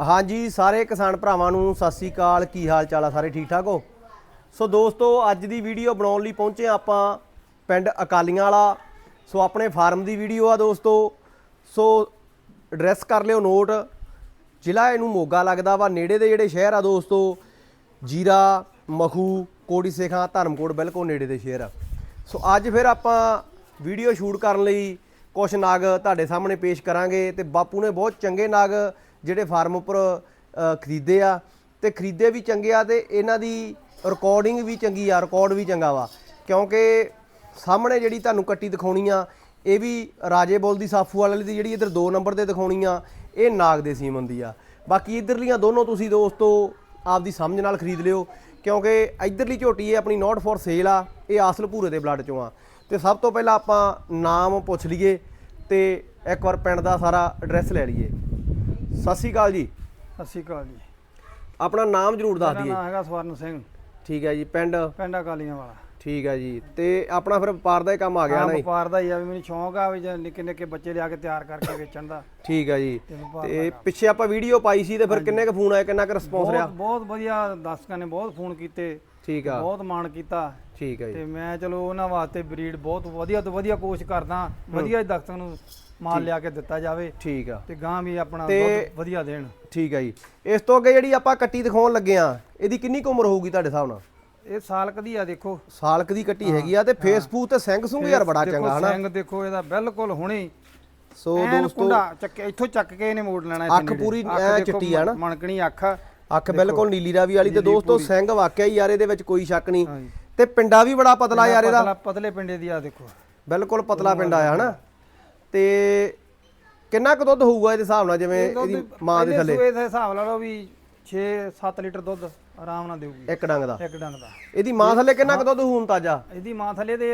ਹਾਂਜੀ, ਸਾਰੇ ਕਿਸਾਨ ਭਰਾਵਾਂ ਨੂੰ ਸਤਿ ਸ੍ਰੀ ਅਕਾਲ। ਕੀ ਹਾਲ ਚਾਲ ਆ? ਸਾਰੇ ਠੀਕ ਠਾਕ ਹੋ? ਸੋ ਦੋਸਤੋ, ਅੱਜ ਦੀ ਵੀਡੀਓ ਬਣਾਉਣ ਲਈ ਪਹੁੰਚੇ ਹਾਂ ਆਪਾਂ ਪਿੰਡ ਅਕਾਲੀਆਂ ਵਾਲਾ। ਸੋ ਆਪਣੇ ਫਾਰਮ ਦੀ ਵੀਡੀਓ ਆ ਦੋਸਤੋ। ਸੋ ਐਡਰੈਸ ਕਰ ਲਿਓ ਨੋਟ। ਜ਼ਿਲ੍ਹਾ ਇਹਨੂੰ ਮੋਗਾ ਲੱਗਦਾ ਵਾ, ਨੇੜੇ ਦੇ ਜਿਹੜੇ ਸ਼ਹਿਰ ਆ ਦੋਸਤੋ, ਜੀਰਾ, ਮਖੂ, ਕੋੜੀ ਸੇਖਾਂ, ਧਰਮਕੋਟ ਬਿਲਕੁਲ ਨੇੜੇ ਦੇ ਸ਼ਹਿਰ ਆ। ਸੋ ਅੱਜ ਫਿਰ ਆਪਾਂ ਵੀਡੀਓ ਸ਼ੂਟ ਕਰਨ ਲਈ ਕੁਛ ਨਾਗ ਤੁਹਾਡੇ ਸਾਹਮਣੇ ਪੇਸ਼ ਕਰਾਂਗੇ ਤੇ ਬਾਪੂ ਨੇ ਬਹੁਤ ਚੰਗੇ ਨਾਗ ਜਿਹੜੇ ਫਾਰਮ ਉੱਪਰ ਖਰੀਦੇ ਆ ਤੇ ਖਰੀਦੇ ਵੀ ਚੰਗੇ ਆ ਤੇ ਇਹਨਾਂ ਦੀ ਰਿਕਾਰਡਿੰਗ ਵੀ ਚੰਗੀ ਆ ਰਿਕਾਰਡ ਵੀ ਚੰਗਾ ਵਾ। ਕਿਉਂਕਿ ਸਾਹਮਣੇ ਜਿਹੜੀ ਤੁਹਾਨੂੰ ਕੱਟੀ ਦਿਖਾਉਣੀ ਆ, ਇਹ ਵੀ ਰਾਜੇ ਬੋਲ ਦੀ ਸਾਫੂ ਵਾਲੇ ਦੀ ਜਿਹੜੀ ਇਧਰ 2 ਨੰਬਰ ਤੇ ਦਿਖਾਉਣੀ ਆ, ਇਹ ਨਾਗ ਦੇ ਸੀਮਨ ਦੀ ਆ। ਬਾਕੀ ਇਧਰਲੀਆਂ ਦੋਨੋਂ ਤੁਸੀਂ ਦੋਸਤੋ ਆਪਦੀ ਸਮਝ ਨਾਲ ਖਰੀਦ ਲਿਓ, ਕਿਉਂਕਿ ਇਧਰਲੀ ਝੋਟੀ ਇਹ ਆਪਣੀ ਨੋਟ ਫॉर ਸੇਲ ਆ, ਇਹ ਆਸਲ ਭੂਰੇ ਦੇ ਬਲੱਡ ਚੋਂ ਆ। ਤੇ ਸਭ ਤੋਂ ਪਹਿਲਾਂ ਆਪਾਂ ਨਾਮ ਪੁੱਛ ਲਈਏ ਤੇ ਇੱਕ ਵਾਰ ਪਿੰਡ ਦਾ ਸਾਰਾ ਐਡਰੈਸ ਲੈ ਲਈਏ। ਸਤਿ ਸ਼੍ਰੀ ਅਕਾਲ ਜੀ। ਸਤਿ ਸ਼੍ਰੀ ਅਕਾਲ ਜੀ। ਆਪਣਾ ਨਾਮ ਜ਼ਰੂਰ ਦੱਸ ਮੇਰਾ ਨਾਮ ਹੈਗਾ ਸਵਰਨ ਸਿੰਘ। ਠੀਕ ਹੈ ਜੀ ਪਿੰਡ? ਪਿੰਡਾ ਕਾਲੀਆਂ ਵਾਲਾ। ਠੀਕ ਹੈ ਜੀ ਤੇ ਆਪਣਾ ਫਿਰ ਵਪਾਰ ਦਾ ਹੀ ਕੰਮ ਆ ਗਿਆ ਹਾਂ ਨਾ ਜੀ? ਵਪਾਰ ਦਾ ਹੀ ਆ ਵੀ ਮੈਨੂੰ ਸ਼ੌਂਕ ਆ ਵੀ ਜੇ ਨਿੱਕੇ ਨਿੱਕੇ ਬੱਚੇ ਲਿਆ ਕੇ ਤਿਆਰ ਕਰਕੇ ਵੇਚਣ ਦਾ। ਠੀਕ ਹੈ ਜੀ ਤੇ ਵਪਾਰ ਤੇ ਪਿੱਛੇ ਆਪਾਂ ਵੀਡੀਓ ਪਾਈ ਸੀ ਤੇ ਫਿਰ ਕਿੰਨੇ ਕੁ ਫੋਨ ਆਏ ਕਿੰਨਾ ਕੁ ਰਿਸਪੌਂਸ ਰਿਹਾ? ਬਹੁਤ ਬਹੁਤ ਵਧੀਆ ਦਰਸ਼ਕਾਂ ਨੇ ਬਹੁਤ ਫੋਨ ਕੀਤੇ। ਠੀਕ ਆ। ਬਹੁਤ ਮਾਣ ਕੀਤਾ। ਠੀਕ ਹੈ ਜੀ। ਤੇ ਮੈਂ ਚਲੋ ਉਹਨਾਂ ਵਾਸਤੇ ਬਰੀਡ ਬਹੁਤ ਵਧੀਆ ਤੋਂ ਵਧੀਆ ਕੋਸ਼ਿਸ਼ ਕਰਦਾ। ਵਧੀਆ ਹੀ ਦਰਸ਼ਕਾਂ ਨੂੰ ਮਾਲ ਲਿਆ ਕੇ ਦਿੱਤਾ ਜਾਵੇ ਠੀਕ ਆ। ਤੇ ਗਾਂ ਵੀ ਆਪਣਾ ਦੁੱਧ ਵਧੀਆ ਦੇਣ। ਠੀਕ ਹੈ ਜੀ। ਇਸ ਤੋਂ ਅੱਗੇ ਜਿਹੜੀ ਆਪਾਂ ਕੱਟੀ ਦਿਖਾਉਣ ਲੱਗੇ ਆ ਇਹਦੀ ਕਿੰਨੀ ਕੁ ਉਮਰ ਹੋਊਗੀ ਤੁਹਾਡੇ ਹਿਸਾਬ ਨਾਲ? ਇਹ ਸਾਲ ਕਦੀ ਆ ਦੇਖੋ। ਸਾਲ ਕੁ ਦੀ ਕੱਟੀ ਹੈਗੀ ਆ ਤੇ ਫੇਸਬੁੱਕ ਤੇ ਸਿੰਘ ਸੁੰਗ ਯਾਰ ਬੜਾ ਚੰਗਾ ਹਨਾ? ਸਿੰਘ ਦੇਖੋ ਇਹਦਾ ਬਿਲਕੁਲ ਹੁਣੇ ਸੋ ਦੋਸਤੋ ਕੁੰਡਾ ਚੱਕ ਇੱਥੋਂ ਚੱਕ ਕੇ ਇਹਨੇ ਮੋੜ ਲੈਣਾ ਅੱਖ ਪੂਰੀ ਐ ਚਿੱਟੀ ਆ ਨਾ। ਮਣਕਣੀ ਅੱਖ। ਆ। ਅੱਖ ਬਿਲਕੁਲ ਨੀਲੀ ਰਾਵੀ ਵਾਲੀ ਤੇ ਦੋਸਤੋ ਸਿੰਘ ਵਾਕਿਆ ਹੀ ਯਾਰ ਇਹਦੇ ਵਿੱਚ ਕੋਈ ਸ਼ੱਕ ਨਹੀਂ। ਤੇ ਪਿੰਡਾ ਵੀ ਬੜਾ ਪਤਲਾ ਯਾਰ ਇਹਦਾ। ਪਤਲਾ ਪਤਲੇ ਪਿੰਡੇ ਦੀ ਆ ਦੇਖੋ। ਬਿਲਕੁਲ ਪਤਲਾ ਪਿੰਡਾ ਆ ਹਨਾ? ਤੇ ਕਿੰਨਾ ਕੁ ਦੁੱਧ ਹੋਊਗਾ ਇਹਦੇ ਹਿਸਾਬ ਨਾਲ ਜਿਵੇਂ ਇਹਦੀ ਮਾਂ ਦੇ ਥੱਲੇ? ਸੂਏ ਦੇ ਹਿਸਾਬ ਲਾ ਲਓ ਵੀ 6-7 ਲੀਟਰ ਦੁੱਧ ਆਰਾਮ ਨਾਲ ਦੇਊਗੀ। ਇੱਕ ਡੰਗ ਦਾ? ਇੱਕ ਡੰਗ ਦਾ। ਇਹਦੀ ਮਾਂ ਥੱਲੇ ਕਿੰਨਾ ਕੁ ਦੁੱਧ ਹੋਊ ਤਾਜਾ? ਇਹਦੀ ਮਾਂ ਥੱਲੇ ਤੇ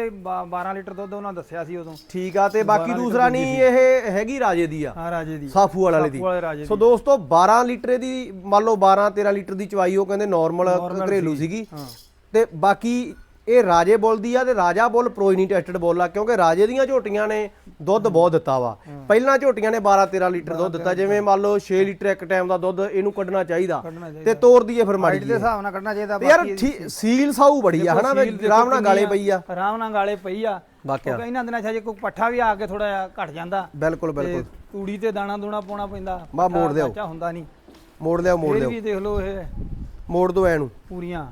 12 ਲੀਟਰ ਦੁੱਧ ਉਹਨਾਂ ਦੱਸਿਆ ਸੀ ਉਦੋਂ। ਠੀਕ ਆ ਤੇ ਬਾਕੀ ਦੂਸਰਾ ਨਹੀਂ ਇਹ ਹੈਗੀ ਰਾਜੇ ਦੀ ਆ। ਹਾਂ ਰਾਜੇ ਦੀ। ਸਾਫੂ ਵਾਲੇ ਦੀ। ਸੋ ਦੋਸਤੋ 12 ਲੀਟਰ ਦੀ ਮੰਨ ਲਓ 12 13 ਲੀਟਰ ਦੀ ਚਵਾਈ ਉਹ ਕਹਿੰਦੇ ਨਾਰਮਲ ਘਰੇਲੂ ਸੀਗੀ। ਤੇ ਬਾਕੀ ਇਹ ਰਾਜੇ ਬੁੱਲ ਦੀ ਆ ਤੇ ਰਾਜਾ ਬੁੱਲ ਪ੍ਰੋਇਨੀ ਟੈਸਟਡ ਬੁੱਲ ਆ ਕਿਉਂਕਿ ਰਾਜੇ ਦੀਆਂ ਝੋਟੀਆਂ ਨੇ ਦੁੱਧ ਬਹੁਤ ਦਿੱਤਾ ਵਾ। ਪਹਿਲਾਂ ਝੋਟੀਆਂ ਨੇ 12 13 ਲੀਟਰ ਦੁੱਧ ਦਿੱਤਾ ਜਿਵੇਂ ਮੰਨ ਲਓ 6 ਲੀਟਰ ਇੱਕ ਟਾਈਮ ਦਾ ਦੁੱਧ ਇਹਨੂੰ ਕੱਢਣਾ ਚਾਹੀਦਾ ਤੇ ਤੋੜ ਦਈਏ ਫਿਰ ਮਾੜੀ ਦੇ ਹਿਸਾਬ ਨਾਲ ਕੱਢਣਾ ਚਾਹੀਦਾ ਯਾਰ ਸੀਲ ਸਾਊ ਬੜੀ ਆ ਹਨਾ ਆਰਾਮ ਨਾਲ ਗਾਲੇ ਪਈ ਆ। ਆਰਾਮ ਨਾਲ ਗਾਲੇ ਪਈ ਆ ਵਾਕਿਆ। ਕਿਉਂਕਿ ਇਹਨਾਂ ਦਿਨਾਂ 'ਚ ਜੇ ਕੋਈ ਪੱਠਾ ਵੀ ਆ ਕੇ ਥੋੜਾ ਜਿਹਾ ਘਟ ਜਾਂਦਾ। ਬਿਲਕੁਲ ਬਿਲਕੁਲ। ਤੂੜੀ ਤੇ ਦਾਣਾ ਦੂਣਾ ਪਾਉਣਾ ਪੈਂਦਾ ਬਾ ਮੋੜ ਦਿਓ। ਬੱਚਾ ਹੁੰਦਾ ਨਹੀਂ। ਮੋੜ ਲਿਓ ਮੋੜ ਇਹ ਲਿਓ ਵੀ ਦੇਖ ਲਓ ਇਹ ਮੋੜ ਦੋ ਐਨੂੰ। ਪੂਰੀਆਂ।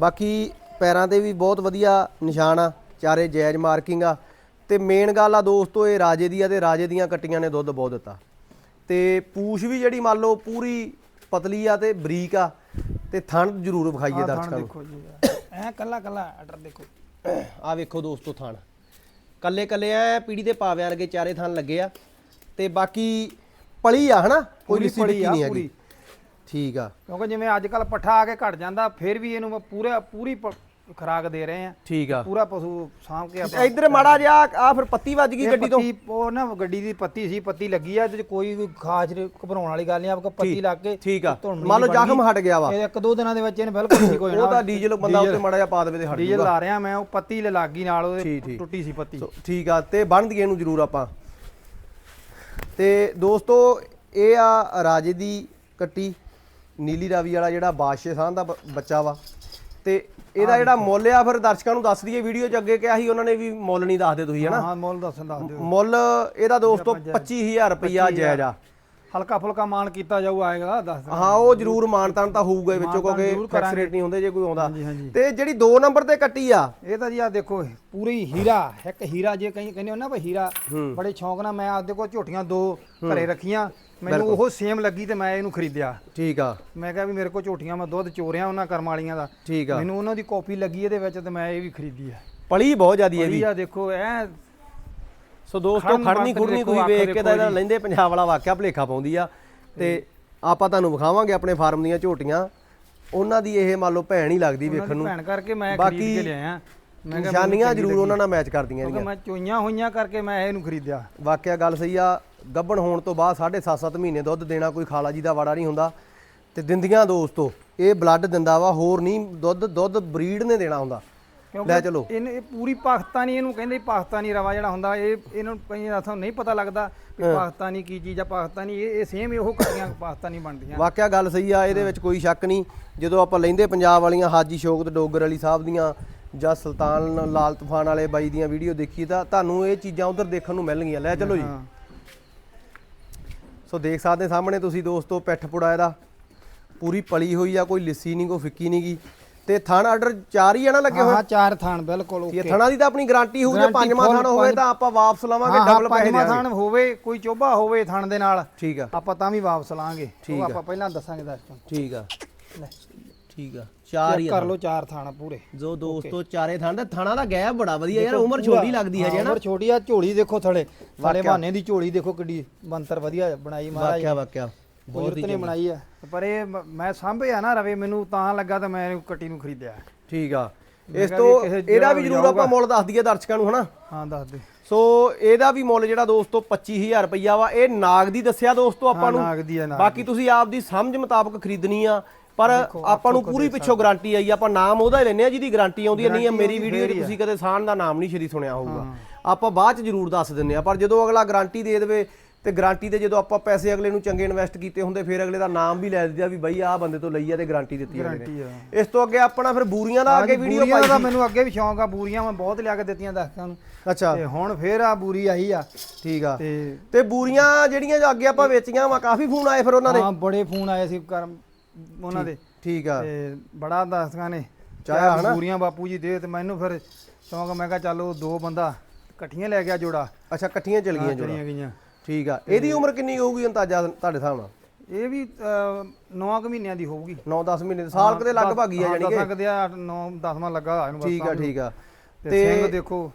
ਬਾਕੀ ਪੈਰਾਂ ਤੇ ਵੀ ਬਹੁਤ ਵਧੀਆ ਨਿਸ਼ਾਨ ਆ ਚਾਰੇ ਜਾਇਜ਼ ਮਾਰਕਿੰਗ ਆ। ਤੇ ਮੇਨ ਗੱਲ ਆ ਦੋਸਤੋ ਇਹ ਰਾਜੇ ਦੀ ਆ ਤੇ ਰਾਜੇ ਦੀਆਂ ਕੱਟੀਆਂ ਨੇ ਦੁੱਧ ਬਹੁਤ ਦਿੱਤਾ। ਤੇ ਪੂਛ ਵੀ ਜਿਹੜੀ ਮੰਨ ਲਓ ਪੂਰੀ ਪਤਲੀ ਆ ਤੇ ਬਰੀਕ ਆ ਤੇ ਥਣ ਜ਼ਰੂਰ ਵਿਖਾਈਏ ਦਰਸ਼ਕਾਂ ਨੂੰ। ਦੇਖੋ ਜੀ। ਐ ਕੱਲਾ ਕੱਲਾ ਆਰਡਰ ਦੇਖੋ। ਆ ਵੇਖੋ ਦੋਸਤੋ ਥਣ। ਕੱਲੇ ਕੱਲੇ ਐ ਪੀੜੀ ਦੇ ਪਾਵਿਆਂ ਵਰਗੇ ਚਾਰੇ ਥਣ ਲੱਗੇ ਆ। ਤੇ ਬਾਕੀ ਪਲੀ ਆ ਹਨਾ? ਕੋਈ ਲਿੱਸੀ ਪਲੀ ਨਹੀਂ ਹੈਗੀ। ਠੀਕ ਆ। ਕਿਉਂਕਿ ਜਿਵੇਂ ਅੱਜ ਕੱਲ ਪੱਠਾ ਆ ਕੇ ਘਟ ਜਾਂਦਾ ਫਿਰ ਵੀ ਇਹਨੂੰ ਪੂਰਾ ਪੂਰੀ ਖੁਰਾਕ ਦੇ ਰਹੇ ਆ। ਠੀਕ ਆ। ਪੂਰਾ ਪਸ਼ੂ ਸਾਂਭ ਕੇ ਆਪਾਂ ਇੱਧਰ ਮਾੜਾ ਜਿਹਾ ਆ ਫਿਰ ਪੱਤੀ ਵੱਜ ਗਈ ਗੱਡੀ ਤੋਂ। ਪੱਤੀ ਉਹ ਨਾ ਗੱਡੀ ਦੀ ਪੱਤੀ ਸੀ ਪੱਤੀ ਲੱਗੀ ਆ ਇਹਦੇ ਚ ਕੋਈ ਖਾਸ ਘਬਰਾਉਣ ਵਾਲੀ ਗੱਲ ਨਹੀਂ ਆਪਕੋ ਪੱਤੀ ਲੱਗ ਕੇ ਠੀਕ ਆ। ਮੰਨ ਲਓ ਜ਼ਖਮ ਹਟ ਗਿਆ ਵਾ। ਇਹ ਇੱਕ ਦੋ ਦਿਨਾਂ ਦੇ ਵਿੱਚ ਇਹਨੇ ਬਿਲਕੁਲ ਠੀਕ ਹੋ ਜਾਣਾ। ਉਹ ਤਾਂ ਡੀਜ਼ਲ ਬੰਦਾ ਉੱਤੇ ਮਾੜਾ ਜਿਹਾ ਪਾ ਦੇਵੇ ਤੇ ਹਟ ਡੀਜ਼ਲ ਜੂਗਾ ਲਾ ਰਿਹਾ ਮੈਂ ਉਹ ਪੱਤੀ ਲ ਲੱਗੀ ਨਾਲ ਉਹਦੇ। ਟੁੱਟੀ ਸੀ ਪੱਤੀ। ਠੀਕ ਆ ਤੇ ਬਣ ਦਈਏ ਇਹਨੂੰ ਜ਼ਰੂਰ ਆਪਾਂ। ਤੇ ਦੋਸਤੋ ਇਹ ਆ ਰਾਜੇ ਦੀ ਕੱਟੀ। ਨੀਲੀ ਰਾਵੀ ਵਾਲਾ ਜਿਹੜਾ ਬਾਦਸ਼ਾਹ ਸਾਹ ਦਾ ਬੱਚਾ ਵਾ। ਤੇ ਇਹਦਾ ਜਿਹੜਾ ਮੁੱਲ ਆ ਫਿਰ ਦਰਸ਼ਕਾਂ ਨੂੰ ਦੱਸ ਦਈਏ ਵੀਡੀਓ 'ਚ ਅੱਗੇ ਕਿਹਾ ਸੀ ਉਹਨਾਂ ਨੇ ਵੀ ਮੁੱਲ ਨਹੀਂ ਦੱਸਦੇ ਤੁਸੀਂ ਹਨਾ ਹਾਂ ਮੁੱਲ ਦੱਸਣ ਦੱਸ ਦਿਓ। ਮੁੱਲ ਇਹਦਾ ਦੋਸਤੋ 25000 ਰੁਪਈਆ ਜਾਇਜ਼ ਆ। ਹਲਕਾ ਫੁਲਕਾ ਮਾਨ ਕੀਤਾ ਜਾਊ ਆਏਗਾ ਦੱਸ ਦਿਓ। ਹਾਂ ਉਹ ਜ਼ਰੂਰ ਮਾਨਤਾਨ ਤਾਂ ਹੋਊਗਾ ਵਿੱਚੋਂ ਕਿਉਂਕਿ ਫਿਕਸ ਰੇਟ ਨਹੀਂ ਹੁੰਦੇ ਜੇ ਕੋਈ ਆਉਂਦਾ। ਤੇ ਜਿਹੜੀ 2 ਨੰਬਰ ਤੇ ਕੱਟੀ ਆ। ਇਹ ਤਾਂ ਜੀ ਆ ਦੇਖੋ ਪੂਰੀ ਹੀਰਾ ਇੱਕ ਹੀਰਾ ਜੇ ਕਹੀਂ ਕਹਿੰਦੇ ਹੋ ਨਾ ਵੀ ਹੀਰਾ। ਬੜੇ ਸ਼ੌਂਕ ਨਾਲ ਮੈਂ ਆਪਦੇ ਕੋਲ ਝੋਟੀਆਂ ਦੋ ਘਰੇ ਰੱਖੀਆਂ। ਮੈਨੂੰ ਉਹ ਸੇਮ ਲੱਗੀ ਤੇ ਮੈਂ ਇਹਨੂੰ ਖਰੀਦਿਆ। ਠੀਕ ਆ। ਮੈਂ ਕਿਹਾ ਵੀ ਮੇਰੇ ਕੋਲ ਝੋਟੀਆਂ ਮੈਂ ਦੁੱਧ ਚੋਰਿਆ ਉਹਨਾਂ ਕਰਮ ਵਾਲੀਆਂ ਦਾ। ਠੀਕ ਆ। ਮੈਨੂੰ ਉਹਨਾਂ ਦੀ ਕਾਪੀ ਲੱਗੀ ਇਹਦੇ ਵਿੱਚ ਤੇ ਮੈਂ ਇਹ ਵੀ ਖਰੀਦੀ ਆ। ਪਲੀ ਬਹੁਤ ਜ਼ਿਆਦੀ ਹੈ ਵੀ ਬੜੀ ਆ ਦੇਖੋ ਐ ਸੋ ਦੋਸਤੋ ਖੜਨ ਖੜਨੀ ਤੁਸੀਂ ਵੇਖ ਕੇ ਤਾਂ ਇਹਦਾ। ਲੈਂਦੇ ਪੰਜਾਬ ਵਾਲਾ ਵਾਕਿਆ ਭਲੇਖਾ ਪਾਉਂਦੀ ਆ। ਤੇ ਆਪਾਂ ਤੁਹਾਨੂੰ ਵਿਖਾਵਾਂਗੇ ਆਪਣੇ ਫਾਰਮ ਦੀਆਂ ਝੋਟੀਆਂ। ਉਹਨਾਂ ਦੀ ਇਹ ਮੰਨ ਲਓ ਭੈਣ ਹੀ ਲੱਗਦੀ ਵੇਖਣ ਨੂੰ। ਭੈਣ ਕਰਕੇ ਮੈਂ ਖਰੀਦ ਕੇ ਲਿਆਇਆ। ਨਿਸ਼ਾਨੀਆਂ ਜ਼ਰੂਰ ਉਹਨਾਂ ਨਾਲ ਮੈਚ ਕਰਦੀਆਂ ਕਿਉਂਕਿ ਮੈਂ ਚੋਈਆਂ ਹੋਈਆਂ ਕਰਕੇ ਮੈਂ ਇਹਨੂੰ ਖਰੀਦਿਆ। ਵਾਕਿਆ ਗੱਲ ਸਹੀ ਆ ਗੱਭਣ ਹੋਣ ਤੋਂ ਬਾਅਦ 7.5-7 ਮਹੀਨੇ ਦੁੱਧ ਦੇਣਾ ਕੋਈ ਖਾਲਾ ਜੀ ਦਾ ਵਾੜਾ ਨਹੀਂ ਹੁੰਦਾ। ਤੇ ਦਿੰਦੀਆਂ ਦੋਸਤੋ ਇਹ ਬਲੱਡ ਦਿੰਦਾ ਵਾ ਹੋਰ ਨਹੀਂ ਦੁੱਧ ਦੁੱਧ ਬਰੀਡ ਨੇ ਦੇਣਾ ਹੁੰਦਾ। ਲੈ ਚਲੋ। ਇਹ ਪੂਰੀ ਪਾਕਿਸਤਾਨੀ ਇਹਨੂੰ ਕਹਿੰਦੇ ਪਾਕਿਸਤਾਨੀ ਰਵਾ ਜਿਹੜਾ ਹੁੰਦਾ ਇਹ ਇਹਨਾਂ ਕਈ ਅਸਾਂ ਨਹੀਂ ਪਤਾ ਲੱਗਦਾ ਕਿ ਪਾਕਿਸਤਾਨੀ ਕੀ ਚੀਜ਼ ਆ ਪਾਕਿਸਤਾਨੀ ਇਹ ਇਹ ਸੇਮ ਇਹੋ ਕੱਟੀਆਂ ਪਾਕਿਸਤਾਨੀ ਬਣਦੀਆਂ। ਵਾਕਿਆ ਗੱਲ ਸਹੀ ਆ ਇਹਦੇ ਵਿੱਚ ਕੋਈ ਸ਼ੱਕ ਨਹੀਂ। ਜਦੋਂ ਆਪਾਂ ਲੈਂਦੇ ਪੰਜਾਬ ਵਾਲੀਆਂ ਹਾਜੀ ਸ਼ੌਕਤ ਡੋਗਰ ਅਲੀ ਸਾਹਿਬ ਦੀਆਂ ਜਾਂ ਸੁਲਤਾਨ ਲਾਲ ਤੂਫਾਨ ਵਾਲੇ ਬਾਈ ਦੀਆਂ ਵੀਡੀਓ ਦੇਖੀ ਤਾਂ ਤੁਹਾਨੂੰ ਇਹ ਚੀਜ਼ਾਂ ਉਧਰ ਦੇਖਣ ਨੂੰ ਮਿਲਣਗੀਆਂ। ਲੈ ਚਲੋ ਜੀ। ਸੋ ਦੇਖ ਸਕਦੇ ਸਾਹਮਣੇ ਤੁਸੀਂ ਦੋਸਤੋ ਪਿੱਠ ਪੁੜਾ ਇਹਦਾ। ਪੂਰੀ ਪਲੀ ਹੋਈ ਆ ਕੋਈ ਲਿੱਸੀ ਨਹੀਂ ਕੋਈ ਫਿੱਕੀ ਨਹੀਂ ਗੀ। ਤੇ ਥਣ ਆਰਡਰ ਚਾਰ ਹੀ ਆ ਨਾ ਲੱਗੇ ਹੋਏ ਹਾਂ ਚਾਰ ਥਾਨ ਬਿਲਕੁਲ ਇਹ ਓਕੇ। ਥਣਾ ਦੀ ਤਾਂ ਆਪਣੀ ਗਾਰੰਟੀ ਹੋਊ ਜੇ ਪੰਜਵਾਂ ਥਣ ਹੋਵੇ ਤਾਂ ਆਪਾਂ ਵਾਪਸ ਲਵਾਂਗੇ ਡਬਲ ਪੈਸੇ ਪੰਜਵਾਂ ਥਾਨ ਹੋਵੇ ਕੋਈ ਚੋਬਾ ਹੋਵੇ ਥਾਨ ਦੇ ਨਾਲ ਠੀਕ ਆ। ਆਪਾਂ ਤਾਂ ਵੀ ਵਾਪਸ ਲਾਂਗੇ। ਠੀਕ ਉਹ ਆ। ਆਪਾਂ ਪਹਿਲਾਂ ਦੱਸਾਂਗੇ ਦਰਸ਼ਕਾਂ ਠੀਕ ਆ। ਲੈ। ਠੀਕ ਆ। ਚਾਰ ਹੀ ਆ ਕਰ ਲਓ ਚਾਰ ਥਾਨ ਪੂਰੇ। ਜੋ ਦੋਸਤੋ ਚਾਰੇ ਥਣ ਦਾ ਥਣਾ ਦਾ ਗੈਪ ਬੜਾ ਵਧੀਆ ਯਾਰ ਉਮਰ ਛੋਟੀ ਲੱਗਦੀ ਹੈ ਜੀ ਨਾ। ਉਮਰ ਛੋਟੀ ਆ ਝੋਲੀ ਦੇਖੋ ਥਲੇ। ਵਾਕਿਆ। ਬਹਾਨੇ ਦੀ ਝੋਲੀ ਦੇਖੋ ਕਿੱਡੀ ਬੰਤਰ ਵਧੀਆ ਬਣਾਈ ਮਹਾਰਾਜ। ਵਾਕਿਆ ਵਾਕਿਆ। ਬਹੁਤ ਨੇ ਬਣਾਈ ਆ। ਪਰ ਇਹ ਮ- ਸਾਂਭਿਆ ਨਾ ਰਵੇ ਮੈਨੂੰ ਤਾਂ ਲੱਗਾ ਤਾਂ ਮੈਂ ਇਹਨੂੰ ਕੱਟੀ ਨੂੰ ਖਰੀਦਿਆ। ਠੀਕ ਆ। ਇਸ ਤੋਂ ਇਹਦਾ ਵੀ ਜ਼ਰੂਰ। ਆਪਾਂ ਮੁੱਲ ਦੱਸ ਦਈਏ ਦਰਸ਼ਕਾਂ ਨੂੰ ਹਨਾ? ਹਾਂ ਦੱਸ ਦੇ। ਸੋ ਇਹਦਾ ਵੀ ਮੁੱਲ ਜਿਹੜਾ ਦੋਸਤੋ 25000 ਰੁਪਈਆ ਵਾ ਇਹ ਨਾਗ ਦੀ ਦੱਸਿਆ ਦੋਸਤੋ ਆਪਾਂ ਨੂੰ। ਬਾਕੀ ਤੁਸੀਂ ਆਪ ਦੀ ਸਮਝ ਮੁਤਾਬਕ ਖਰੀਦਣੀ ਆ। ਪਰ ਆਪਾਂ ਨੂੰ ਪੂਰੀ ਪਿੱਛੋਂ ਗਾਰੰਟੀ ਆਈ ਆਪਾਂ ਨਾਮ ਉਹਦਾ ਹੀ ਲੈਨੇ ਆ ਜਿਹਦੀ ਗਾਰੰਟੀ ਆਉਂਦੀ ਨਹੀਂ ਮੇਰੀ ਵੀਡੀਓ 'ਚ ਤੁਸੀਂ ਕਦੇ ਸਾਨ ਦਾ ਨਾਮ ਨਹੀਂ ਸ਼ਰੀ ਸੁਣਿਆ ਹੋਊਗਾ। ਆਪਾਂ ਬਾਅਦ 'ਚ ਜ਼ਰੂਰ ਦੱਸ ਦਿੰਨੇ ਆ ਪਰ ਜਦੋਂ ਅਗਲਾ ਗਾਰੰਟੀ ਦੇ ਦੇਵੇ ਤੇ ਗਾਰੰਟੀ ਤੇ ਜਦੋਂ ਆਪਾਂ ਪੈਸੇ ਅਗਲੇ ਨੂੰ ਚੰਗੇ ਇਨਵੈਸਟ ਕੀਤੇ ਹੁੰਦੇ ਫਿਰ ਅਗਲੇ ਦਾ ਨਾਮ ਵੀ ਲੈ ਦਿੰਦੇ ਆ ਵੀ ਬਈ ਆਹ ਬੰਦੇ ਤੋਂ ਲਈ ਆ ਤੇ ਗਾਰੰਟੀ ਦਿੱਤੀ ਆ ਇਸ ਤੋਂ ਅੱਗੇ ਆਪਣਾ ਫਿਰ ਬੂਰੀਆਂ ਦਾ ਅੱਗੇ ਵੀਡੀਓ ਬੂਰੀਆਂ ਪਾਈ ਦਾ ਸੀ ਮੈਨੂੰ ਅੱਗੇ ਵੀ ਸ਼ੌਂਕ ਆ ਬੂਰੀਆਂ ਮੈਂ ਬਹੁਤ ਲਿਆ ਕੇ ਦਿੱਤੀਆਂ ਦਰਸ਼ਕਾਂ ਨੂੰ। ਅੱਛਾ। ਤੇ ਹੁਣ ਫੇਰ ਆ ਬੂਰੀ ਆਈ ਆ। ਠੀਕ ਆ। ਤੇ ਬੂਰੀਆਂ ਜਿਹੜੀਆਂ ਅੱਗੇ ਆਪਾਂ ਵੇਚੀਆਂ ਵਾ ਕਾਫੀ ਫੋਨ ਆਏ ਫਿਰ ਉਹਨਾਂ ਦੇ। ਹਾਂ ਬੜੇ ਫੋਨ ਆਏ ਸੀ ਕਰਮ ਉਹਨਾਂ ਦੇ। ਠੀਕ ਆ। ਤੇ ਬੜਾ ਦਰਸ਼ਕਾਂ ਨੇ। ਹਨਾ? ਬੂਰੀਆਂ ਬਾਪੂ ਜੀ ਦੇ ਤੇ ਮੈਨੂੰ ਫਿਰ ਸ਼ੌਂਕ ਮੈਂ ਕਿਹਾ ਚੱਲ ਉਹ ਦੋ ਬੰਦਾ ਇਕੱਠੀਆਂ ਲੈ ਗਿਆ ਜੋੜਾ। ਅੱਛਾ ਇਕੱਠੀਆਂ ਚਲ ਗਈਆਂ ਜੋੜਾ। ਚਲੀਆਂ ਗਈਆਂ। ਠੀਕ ਆ। ਇਹਦੀ ਉਮਰ ਕਿੰਨੀ ਹੋਊਗੀ ਅੰਦਾਜ਼ਾ ਤੁਹਾਡੇ ਹਿਸਾਬ ਨਾਲ? ਇਹ ਵੀ 9 ਕੁ ਮਹੀਨਿਆਂ ਦੀ ਹੋਊਗੀ। 9-10 ਮਹੀਨੇ ਦੇ। ਸਾਲ ਕਦੇ ਲਗਭਗ ਹੀ ਆ ਜਾਨੀ ਕਿ? ਸਕਦੇ ਆ 9 10ਵਾਂ ਲੱਗਾ ਇਹਨੂੰ ਠੀਕ ਆ। ਠੀਕ ਆ। ਤੇ ਸਿੰਘ ਦੇਖੋ